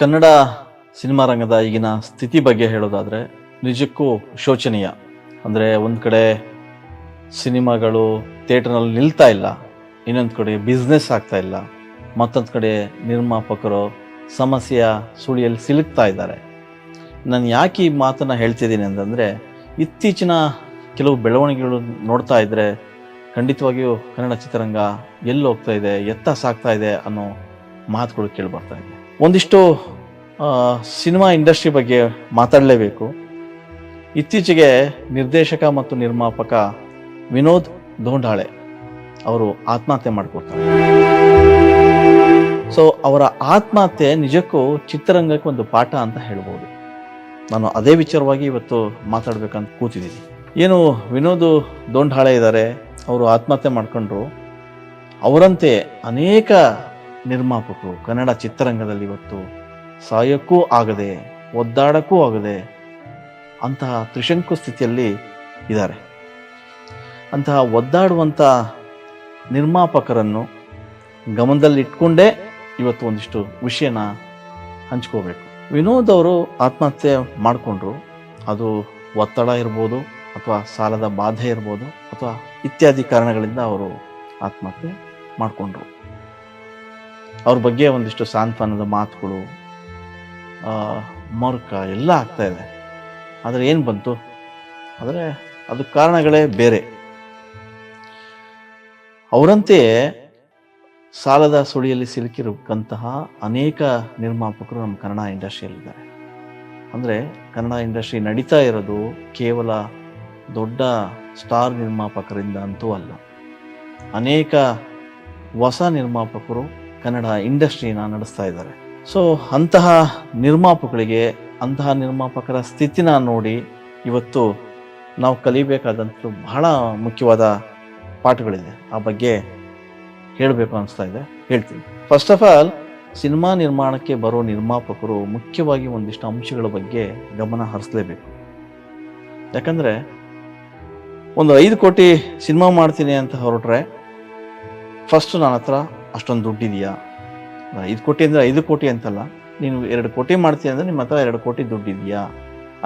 Kannada cinema ರಂಗದ ಈಗಿನ ಸ್ಥಿತಿ ಬಗ್ಗೆ ಹೇಳೋದಾದರೆ ನಿಜಕ್ಕೂ ಶೋಚನೀಯ. ಅಂದರೆ ಒಂದು ಕಡೆ ಸಿನಿಮಾಗಳು ಥಿಯೇಟರ್ನಲ್ಲಿ ನಿಲ್ತಾ ಇಲ್ಲ, ಇನ್ನೊಂದು ಕಡೆ ಬಿಸ್ನೆಸ್ ಆಗ್ತಾ ಇಲ್ಲ. ಮತ್ತೊಂದು ಕಡೆ ನಿರ್ಮಾಪಕರು ಸಮಸ್ಯೆಯ ಸುಳಿಯಲ್ಲಿ ಸಿಲುಕ್ತಾ ಇದ್ದಾರೆ. ನಾನು ಯಾಕೆ ಈ ಮಾತನ್ನು ಹೇಳ್ತಿದ್ದೀನಿ ಅಂತಂದರೆ, ಇತ್ತೀಚಿನ ಕೆಲವು ಬೆಳವಣಿಗೆಗಳು ನೋಡ್ತಾ ಇದ್ದರೆ ಖಂಡಿತವಾಗಿಯೂ ಕನ್ನಡ ಚಿತ್ರರಂಗ ಎಲ್ಲಿ ಹೋಗ್ತಾ ಇದೆ, ಎತ್ತ ಸಾಗ್ತಾ ಇದೆ ಅನ್ನೋ ಮಾತುಗಳು ಕೇಳಿ ಬರ್ತಾ ಇದೆ ಒಂದಿಷ್ಟು ಸಿನಿಮಾ ಇಂಡಸ್ಟ್ರಿ ಬಗ್ಗೆ ಮಾತಾಡಲೇಬೇಕು. ಇತ್ತೀಚೆಗೆ ನಿರ್ದೇಶಕ ಮತ್ತು ನಿರ್ಮಾಪಕ ವಿನೋದ್ ದೋಂಡಾಳೆ ಅವರು ಆತ್ಮಹತ್ಯೆ ಮಾಡಿಕೊಡ್ತಾರೆ. ಸೊ ಅವರ ಆತ್ಮಹತ್ಯೆ ನಿಜಕ್ಕೂ ಚಿತ್ರರಂಗಕ್ಕೆ ಒಂದು ಪಾಠ ಅಂತ ಹೇಳ್ಬೋದು. ನಾನು ಅದೇ ವಿಚಾರವಾಗಿ ಇವತ್ತು ಮಾತಾಡ್ಬೇಕಂತ ಕೂತಿದ್ದೀನಿ. ಏನು, ವಿನೋದ್ ದೋಂಡಾಳೆ ಇದ್ದಾರೆ, ಅವರು ಆತ್ಮಹತ್ಯೆ ಮಾಡ್ಕೊಂಡ್ರು. ಅವರಂತೆ ಅನೇಕ ನಿರ್ಮಾಪಕರು ಕನ್ನಡ ಚಿತ್ರರಂಗದಲ್ಲಿ ಇವತ್ತು ಸಾಯೋಕ್ಕೂ ಆಗದೆ, ಒದ್ದಾಡಕ್ಕೂ ಆಗದೆ ಅಂತಹ ತ್ರಿಶಂಕು ಸ್ಥಿತಿಯಲ್ಲಿ ಇದ್ದಾರೆ. ಅಂತಹ ಒದ್ದಾಡುವಂಥ ನಿರ್ಮಾಪಕರನ್ನು ಗಮನದಲ್ಲಿಟ್ಕೊಂಡೇ ಇವತ್ತು ಒಂದಿಷ್ಟು ವಿಷಯನ ಹಂಚ್ಕೋಬೇಕು. ವಿನೋದ್ ಅವರು ಆತ್ಮಹತ್ಯೆ ಮಾಡಿಕೊಂಡ್ರು. ಅದು ಒತ್ತಡ ಇರ್ಬೋದು ಅಥವಾ ಸಾಲದ ಬಾಧೆ ಇರ್ಬೋದು ಅಥವಾ ಇತ್ಯಾದಿ ಕಾರಣಗಳಿಂದ ಅವರು ಆತ್ಮಹತ್ಯೆ ಮಾಡಿಕೊಂಡ್ರು. ಅವ್ರ ಬಗ್ಗೆ ಒಂದಿಷ್ಟು ಸಾಂತ್ವನದ ಮಾತುಗಳು ಮರುಕ ಎಲ್ಲ ಆಗ್ತಾ ಇದೆ. ಆದರೆ ಏನು ಬಂತು? ಆದರೆ ಅದಕ್ಕೆ ಕಾರಣಗಳೇ ಬೇರೆ. ಅವರಂತೆಯೇ ಸಾಲದ ಸುಳಿಯಲ್ಲಿ ಸಿಲುಕಿರಕ್ಕಂತಹ ಅನೇಕ ನಿರ್ಮಾಪಕರು ನಮ್ಮ ಕನ್ನಡ ಇಂಡಸ್ಟ್ರಿಯಲ್ಲಿದ್ದಾರೆ. ಅಂದರೆ ಕನ್ನಡ ಇಂಡಸ್ಟ್ರಿ ನಡೀತಾ ಇರೋದು ಕೇವಲ ದೊಡ್ಡ ಸ್ಟಾರ್ ನಿರ್ಮಾಪಕರಿಂದ ಅಂತೂ ಅಲ್ಲ. ಅನೇಕ ಹೊಸ ನಿರ್ಮಾಪಕರು ಕನ್ನಡ ಇಂಡಸ್ಟ್ರಿನ ನಡೆಸ್ತಾ ಇದ್ದಾರೆ. ಸೊ ಅಂತಹ ನಿರ್ಮಾಪಕರಿಗೆ, ಅಂತಹ ನಿರ್ಮಾಪಕರ ಸ್ಥಿತಿನ ನೋಡಿ ಇವತ್ತು ನಾವು ಕಲಿಬೇಕಾದಂಥ ಬಹಳ ಮುಖ್ಯವಾದ ಪಾಠಗಳಿದೆ. ಆ ಬಗ್ಗೆ ಹೇಳಬೇಕು ಅನಿಸ್ತಾ ಇದೆ. ಹೇಳ್ತೀನಿ. ಫಸ್ಟ್ ಆಫ್ ಆಲ್ ಸಿನಿಮಾ ನಿರ್ಮಾಣಕ್ಕೆ ಬರೋ ನಿರ್ಮಾಪಕರು ಮುಖ್ಯವಾಗಿ ಒಂದಿಷ್ಟು ಅಂಶಗಳ ಬಗ್ಗೆ ಗಮನ ಹರಿಸಲೇಬೇಕು. ಯಾಕಂದರೆ ಒಂದು ಐದು ಕೋಟಿ ಸಿನಿಮಾ ಮಾಡ್ತೀನಿ ಅಂತ ಹೊರಟ್ರೆ ಫಸ್ಟ್ ನನ್ನ ಹತ್ರ ಅಷ್ಟೊಂದು ದುಡ್ಡಿದೆಯಾ ಐದು ಕೋಟಿ ಅಂದರೆ ಐದು ಕೋಟಿ ಅಂತಲ್ಲ, ನೀನು ಎರಡು ಕೋಟಿ ಮಾಡ್ತೀಯ ಅಂದರೆ ನಿಮ್ಮ ಹತ್ರ ಎರಡು ಕೋಟಿ ದುಡ್ಡಿದೆಯಾ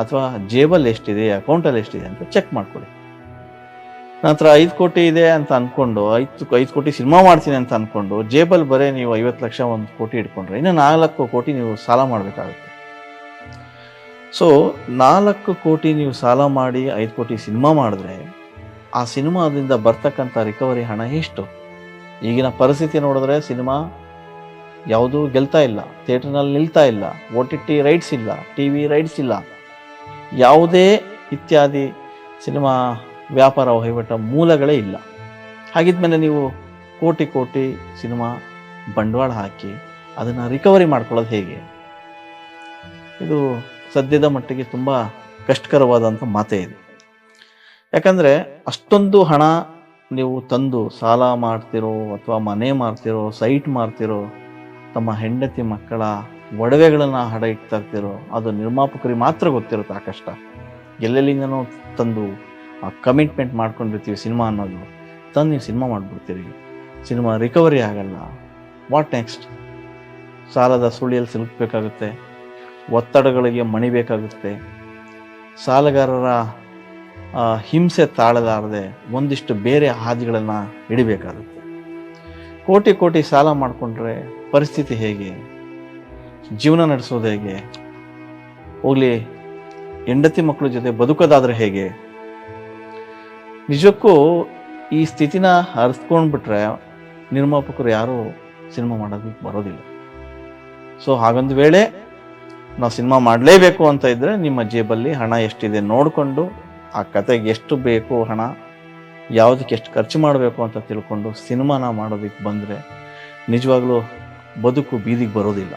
ಅಥವಾ ಜೇಬಲ್ಲಿ ಎಷ್ಟಿದೆ ಅಕೌಂಟಲ್ಲಿ ಎಷ್ಟಿದೆ ಅಂತ ಚೆಕ್ ಮಾಡ್ಕೊಳ್ಳಿ ಹತ್ರ ಐದು ಕೋಟಿ ಇದೆ ಅಂತ ಅಂದ್ಕೊಂಡು ಐದು ಐದು ಕೋಟಿ ಸಿನಿಮಾ ಮಾಡ್ತೀನಿ ಅಂತ ಅಂದ್ಕೊಂಡು ಜೇಬಲ್ಲಿ ಬರೀ ನೀವು ಐವತ್ತು ಲಕ್ಷ ಒಂದು ಕೋಟಿ ಇಟ್ಕೊಂಡ್ರೆ, ಇನ್ನು ನಾಲ್ಕು ಕೋಟಿ ನೀವು ಸಾಲ ಮಾಡಬೇಕಾಗುತ್ತೆ. ಸೊ ನಾಲ್ಕು ಕೋಟಿ ನೀವು ಸಾಲ ಮಾಡಿ, ಐದು ಕೋಟಿ ಸಿನಿಮಾ ಮಾಡಿದ್ರೆ, ಆ ಸಿನಿಮಾದಿಂದ ಬರ್ತಕ್ಕಂಥ ರಿಕವರಿ ಹಣ ಎಷ್ಟು? ಈಗಿನ ಪರಿಸ್ಥಿತಿ ನೋಡಿದ್ರೆ ಸಿನಿಮಾ ಯಾವುದೂ ಗೆಲ್ತಾ ಇಲ್ಲ, ಥಿಯೇಟರ್ನಲ್ಲಿ ನಿಲ್ತಾ ಇಲ್ಲ ಓ ಟಿ ಟಿ ರೈಟ್ಸ್ ಇಲ್ಲ ಟಿ ವಿ ರೈಟ್ಸ್ ಇಲ್ಲ. ಯಾವುದೇ ಇತ್ಯಾದಿ ಸಿನಿಮಾ ವ್ಯಾಪಾರ ವಹಿವಾಟ ಮೂಲಗಳೇ ಇಲ್ಲ. ಹಾಗಿದ್ಮೇಲೆ ನೀವು ಕೋಟಿ ಕೋಟಿ ಸಿನಿಮಾ ಬಂಡವಾಳ ಹಾಕಿ ಅದನ್ನು ರಿಕವರಿ ಮಾಡ್ಕೊಳ್ಳೋದು ಹೇಗೆ? ಇದು ಸದ್ಯದ ಮಟ್ಟಿಗೆ ತುಂಬ ಕಷ್ಟಕರವಾದಂಥ ಮಾತೇ ಇದೆ. ಯಾಕಂದರೆ ಅಷ್ಟೊಂದು ಹಣ ನೀವು ತಂದು ಸಾಲ ಮಾಡ್ತಿರೋ ಅಥವಾ ಮನೆ ಮಾರ್ತಿರೋ ಸೈಟ್ ಮಾರ್ತಿರೋ ತಮ್ಮ ಹೆಂಡತಿ ಮಕ್ಕಳ ಒಡವೆಗಳನ್ನು ಹಡ ಇಡ್ತಾ ಅದು ನಿರ್ಮಾಪಕರಿಗೆ ಮಾತ್ರ ಗೊತ್ತಿರುತ್ತೆ ಆ ಕಷ್ಟ ಎಲ್ಲೆಲ್ಲಿಂದನೋ ತಂದು ಆ ಕಮಿಟ್ಮೆಂಟ್ ಮಾಡ್ಕೊಂಡಿರ್ತೀವಿ ಸಿನಿಮಾ ಅನ್ನೋದು. ತಂದು ನೀವು ಸಿನಿಮಾ ಮಾಡಿಬಿಡ್ತೀರಿ. ಸಿನಿಮಾ ರಿಕವರಿ ಆಗಲ್ಲ. ವಾಟ್ ನೆಕ್ಸ್ಟ್ ಸಾಲದ ಸುಳಿಯಲ್ಲಿ ಸಿಲುಕಬೇಕಾಗುತ್ತೆ. ಒತ್ತಡಗಳಿಗೆ ಮಣಿಬೇಕಾಗುತ್ತೆ. ಸಾಲಗಾರರ ಹಿಂಸೆ ತಾಳಲಾರದೆ ಒಂದಿಷ್ಟು ಬೇರೆ ಹಾದಿಗಳನ್ನು ಹಿಡಿಬೇಕಾಗುತ್ತೆ. ಕೋಟಿ ಕೋಟಿ ಸಾಲ ಮಾಡಿಕೊಂಡ್ರೆ ಪರಿಸ್ಥಿತಿ ಹೇಗೆ? ಜೀವನ ನಡೆಸೋದು ಹೇಗೆ? ಹೋಗಲಿ, ಹೆಂಡತಿ ಮಕ್ಕಳ ಜೊತೆ ಬದುಕೋದಾದ್ರೆ ಹೇಗೆ? ನಿಜಕ್ಕೂ ಈ ಸ್ಥಿತಿನ ಹರಿಸ್ಕೊಂಡ್ಬಿಟ್ರೆ ನಿರ್ಮಾಪಕರು ಯಾರೂ ಸಿನಿಮಾ ಮಾಡೋದಕ್ಕೆ ಬರೋದಿಲ್ಲ. ಸೊ, ಹಾಗೊಂದು ವೇಳೆ ನಾವು ಸಿನಿಮಾ ಮಾಡಲೇಬೇಕು ಅಂತ ಇದ್ದರೆ ನಿಮ್ಮ ಜೇಬಲ್ಲಿ ಹಣ ಎಷ್ಟಿದೆ ನೋಡಿಕೊಂಡು ಆ ಕತೆಗೆ ಎಷ್ಟು ಬೇಕು ಹಣ, ಯಾವುದಕ್ಕೆ ಎಷ್ಟು ಖರ್ಚು ಮಾಡಬೇಕು ಅಂತ ತಿಳ್ಕೊಂಡು ಸಿನಿಮಾನ ಮಾಡೋದಕ್ಕೆ ಬಂದರೆ ನಿಜವಾಗ್ಲೂ ಬದುಕು ಬೀದಿಗೆ ಬರೋದಿಲ್ಲ.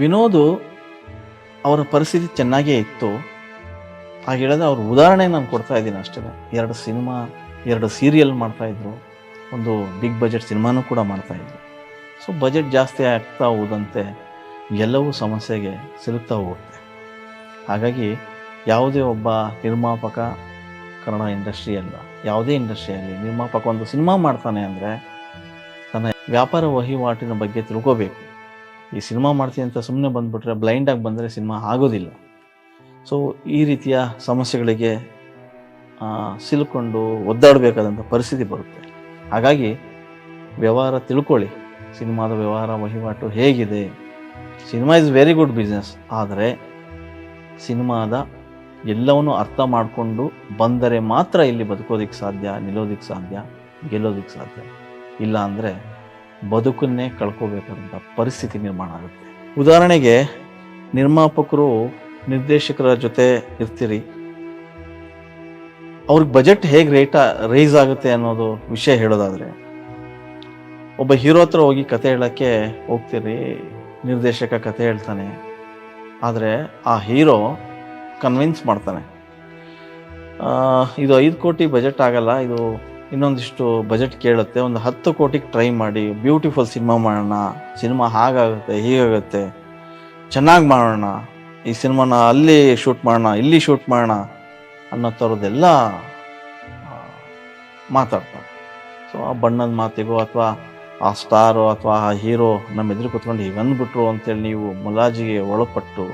ವಿನೋದು ಅವರ ಪರಿಸ್ಥಿತಿ ಚೆನ್ನಾಗೇ ಇತ್ತು. ಹಾಗೆ ಹೇಳಿದ್ರೆ ಅವ್ರ ಉದಾಹರಣೆ ನಾನು ಕೊಡ್ತಾ ಇದ್ದೀನಿ ಅಷ್ಟೇ. ಎರಡು ಸಿನಿಮಾ, ಎರಡು ಸೀರಿಯಲ್ ಮಾಡ್ತಾಯಿದ್ರು ಒಂದು ಬಿಗ್ ಬಜೆಟ್ ಸಿನಿಮಾನೂ ಕೂಡ ಮಾಡ್ತಾಯಿದ್ರು ಸೊ ಬಜೆಟ್ ಜಾಸ್ತಿ ಆಗ್ತಾ ಹೋದಂತೆ ಎಲ್ಲವೂ ಸಮಸ್ಯೆಗೆ ಸಿಲುಕ್ತಾ ಹೋಗುತ್ತೆ. ಹಾಗಾಗಿ ಯಾವುದೇ ಒಬ್ಬ ನಿರ್ಮಾಪಕ ಕನ್ನಡ ಇಂಡಸ್ಟ್ರಿ ಅಲ್ಲ, ಯಾವುದೇ ಇಂಡಸ್ಟ್ರಿಯಲ್ಲಿ ನಿರ್ಮಾಪಕ ಒಂದು ಸಿನಿಮಾ ಮಾಡ್ತಾನೆ ಅಂದರೆ ತನ್ನ ವ್ಯಾಪಾರ ವಹಿವಾಟಿನ ಬಗ್ಗೆ ತಿಳ್ಕೋಬೇಕು. ಈ ಸಿನಿಮಾ ಮಾಡ್ತೀನಿ ಅಂತ ಸುಮ್ಮನೆ ಬಂದುಬಿಟ್ರೆ ಬ್ಲೈಂಡಾಗಿ ಬಂದರೆ ಸಿನಿಮಾ ಆಗೋದಿಲ್ಲ. ಸೊ ಈ ರೀತಿಯ ಸಮಸ್ಯೆಗಳಿಗೆ ಸಿಲುಕೊಂಡು ಒದ್ದಾಡಬೇಕಾದಂಥ ಪರಿಸ್ಥಿತಿ ಬರುತ್ತೆ. ಹಾಗಾಗಿ ವ್ಯವಹಾರ ತಿಳ್ಕೊಳ್ಳಿ. ಸಿನಿಮಾದ ವ್ಯವಹಾರ ವಹಿವಾಟು ಹೇಗಿದೆ? Cinema is very good business ಆದರೆ ಸಿನಿಮಾದ ಎಲ್ಲವನ್ನು ಅರ್ಥ ಮಾಡಿಕೊಂಡು ಬಂದರೆ ಮಾತ್ರ ಇಲ್ಲಿ ಬದುಕೋದಕ್ಕೆ ಸಾಧ್ಯ ನಿಲ್ಲೋದಕ್ಕೆ ಸಾಧ್ಯ ಗೆಲ್ಲೋದಕ್ಕೆ ಸಾಧ್ಯ. ಇಲ್ಲ ಅಂದರೆ ಬದುಕನ್ನೇ ಕಳ್ಕೋಬೇಕಾದಂಥ ಪರಿಸ್ಥಿತಿ ನಿರ್ಮಾಣ ಆಗುತ್ತೆ. ಉದಾಹರಣೆಗೆ ನಿರ್ಮಾಪಕರು, ನಿರ್ದೇಶಕರ ಜೊತೆ ಇರ್ತೀರಿ. ಅವ್ರಿಗೆ ಬಜೆಟ್ ಹೇಗೆ ರೇಟ ರೈಸ್ ಆಗುತ್ತೆ ಅನ್ನೋದು ವಿಷಯ ಹೇಳೋದಾದರೆ, ಒಬ್ಬ ಹೀರೋ ಹತ್ರ ಹೋಗಿ ಕತೆ ಹೇಳೋಕ್ಕೆ ಹೋಗ್ತೀರಿ, ನಿರ್ದೇಶಕ ಕತೆ ಹೇಳ್ತಾನೆ. ಆದರೆ ಆ ಹೀರೋ ಕನ್ವಿನ್ಸ್ ಮಾಡ್ತಾನೆ. ಇದು ಐದು ಕೋಟಿ ಬಜೆಟ್ ಆಗಲ್ಲ ಇದು ಇನ್ನೊಂದಿಷ್ಟು ಬಜೆಟ್ ಕೇಳುತ್ತೆ. ಒಂದು ಹತ್ತು ಕೋಟಿಗೆ ಟ್ರೈ ಮಾಡಿ ಬ್ಯೂಟಿಫುಲ್ ಸಿನಿಮಾ ಮಾಡೋಣ. ಸಿನಿಮಾ ಹಾಗಾಗುತ್ತೆ ಹೀಗಾಗುತ್ತೆ. ಚೆನ್ನಾಗಿ ಮಾಡೋಣ. ಈ ಸಿನಿಮಾನ ಅಲ್ಲಿ ಶೂಟ್ ಮಾಡೋಣ ಇಲ್ಲಿ ಶೂಟ್ ಮಾಡೋಣ ಅನ್ನೋ ಥರದ್ದೆಲ್ಲ ಮಾತಾಡ್ತಾರೆ. ಸೊ ಆ ಬಣ್ಣದ ಮಾತಿಗೋ ಅಥವಾ ಆ ಸ್ಟಾರು ಅಥವಾ ಆ ಹೀರೋ ನಮ್ಮ ಎದುರು ಕೂತ್ಕೊಂಡು ಹೀಗೆ ಅಂದ್ಬಿಟ್ರು ಅಂತೇಳಿ ನೀವು ಮುಲಾಜಿಗೆ ಒಳಪಟ್ಟು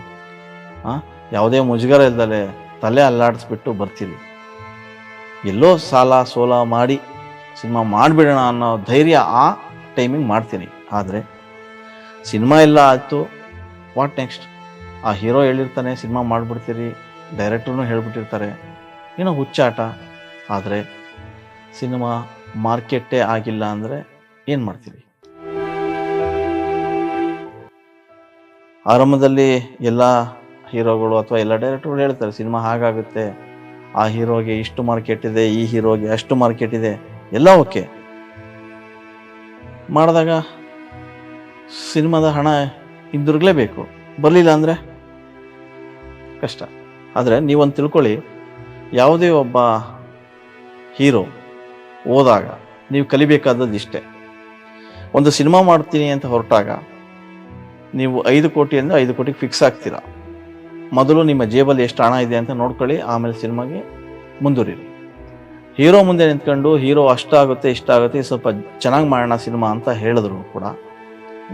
ಆ, ಯಾವುದೇ ಮುಜುಗರ ಇಲ್ದಲೆ ತಲೆ ಅಲ್ಲಾಡಿಸ್ಬಿಟ್ಟು ಬರ್ತೀರಿ. ಎಲ್ಲೋ ಸಾಲ ಸೋಲ ಮಾಡಿ ಸಿನಿಮಾ ಮಾಡಿಬಿಡೋಣ ಅನ್ನೋ ಧೈರ್ಯ ಆ ಟೈಮಿಂಗ್ ಮಾಡ್ತೀನಿ. ಆದರೆ ಸಿನಿಮಾ ಎಲ್ಲ ಆಯಿತು ವಾಟ್ ನೆಕ್ಸ್ಟ್ ಆ ಹೀರೋ ಹೇಳಿರ್ತಾನೆ, ಸಿನಿಮಾ ಮಾಡಿಬಿಡ್ತೀರಿ ಡೈರೆಕ್ಟ್ರೂ ಹೇಳ್ಬಿಟ್ಟಿರ್ತಾರೆ. ಏನೋ ಹುಚ್ಚಾಟ. ಆದರೆ ಸಿನಿಮಾ ಮಾರ್ಕೆಟೇ ಆಗಿಲ್ಲ ಅಂದರೆ ಏನು ಮಾಡ್ತೀರಿ? ಆರಂಭದಲ್ಲಿ ಎಲ್ಲ ಹೀರೋಗಳು ಅಥವಾ ಎಲ್ಲ ಡೈರೆಕ್ಟರ್ಗಳು ಹೇಳ್ತಾರೆ, ಸಿನಿಮಾ ಹಾಗಾಗುತ್ತೆ. ಆ ಹೀರೋಗೆ ಇಷ್ಟು ಮಾರ್ಕೆಟ್ ಇದೆ ಈ ಹೀರೋಗೆ ಅಷ್ಟು ಮಾರ್ಕೆಟ್ ಇದೆ ಎಲ್ಲ ಓಕೆ ಮಾಡಿದಾಗ ಸಿನಿಮಾದ ಹಣ ಹಿಂದಿರುಗಲೇಬೇಕು. ಬರಲಿಲ್ಲ ಅಂದರೆ ಕಷ್ಟ. ಆದರೆ ನೀವೊಂದು ತಿಳ್ಕೊಳ್ಳಿ, ಯಾವುದೇ ಒಬ್ಬ ಹೀರೋ ಹೋದಾಗ ನೀವು ಕಲಿಬೇಕಾದದ್ದು ಇಷ್ಟೇ. ಒಂದು ಸಿನಿಮಾ ಮಾಡ್ತೀನಿ ಅಂತ ಹೊರಟಾಗ ನೀವು ಐದು ಕೋಟಿ ಅಂದರೆ ಐದು ಕೋಟಿಗೆ ಫಿಕ್ಸ್ ಆಗ್ತೀರಾ? ಮೊದಲು ನಿಮ್ಮ ಜೇಬಲ್ಲಿ ಎಷ್ಟು ಹಣ ಇದೆ ಅಂತ ನೋಡ್ಕೊಳ್ಳಿ, ಆಮೇಲೆ ಸಿನಿಮಾಗೆ ಮುಂದುವರಿರಿ. ಹೀರೋ ಮುಂದೆ ನಿಂತ್ಕೊಂಡು ಹೀರೋ ಅಷ್ಟಾಗುತ್ತೆ ಇಷ್ಟ ಆಗುತ್ತೆ, ಸ್ವಲ್ಪ ಚೆನ್ನಾಗಿ ಮಾಡೋಣ ಸಿನಿಮಾ ಅಂತ ಹೇಳಿದ್ರು ಕೂಡ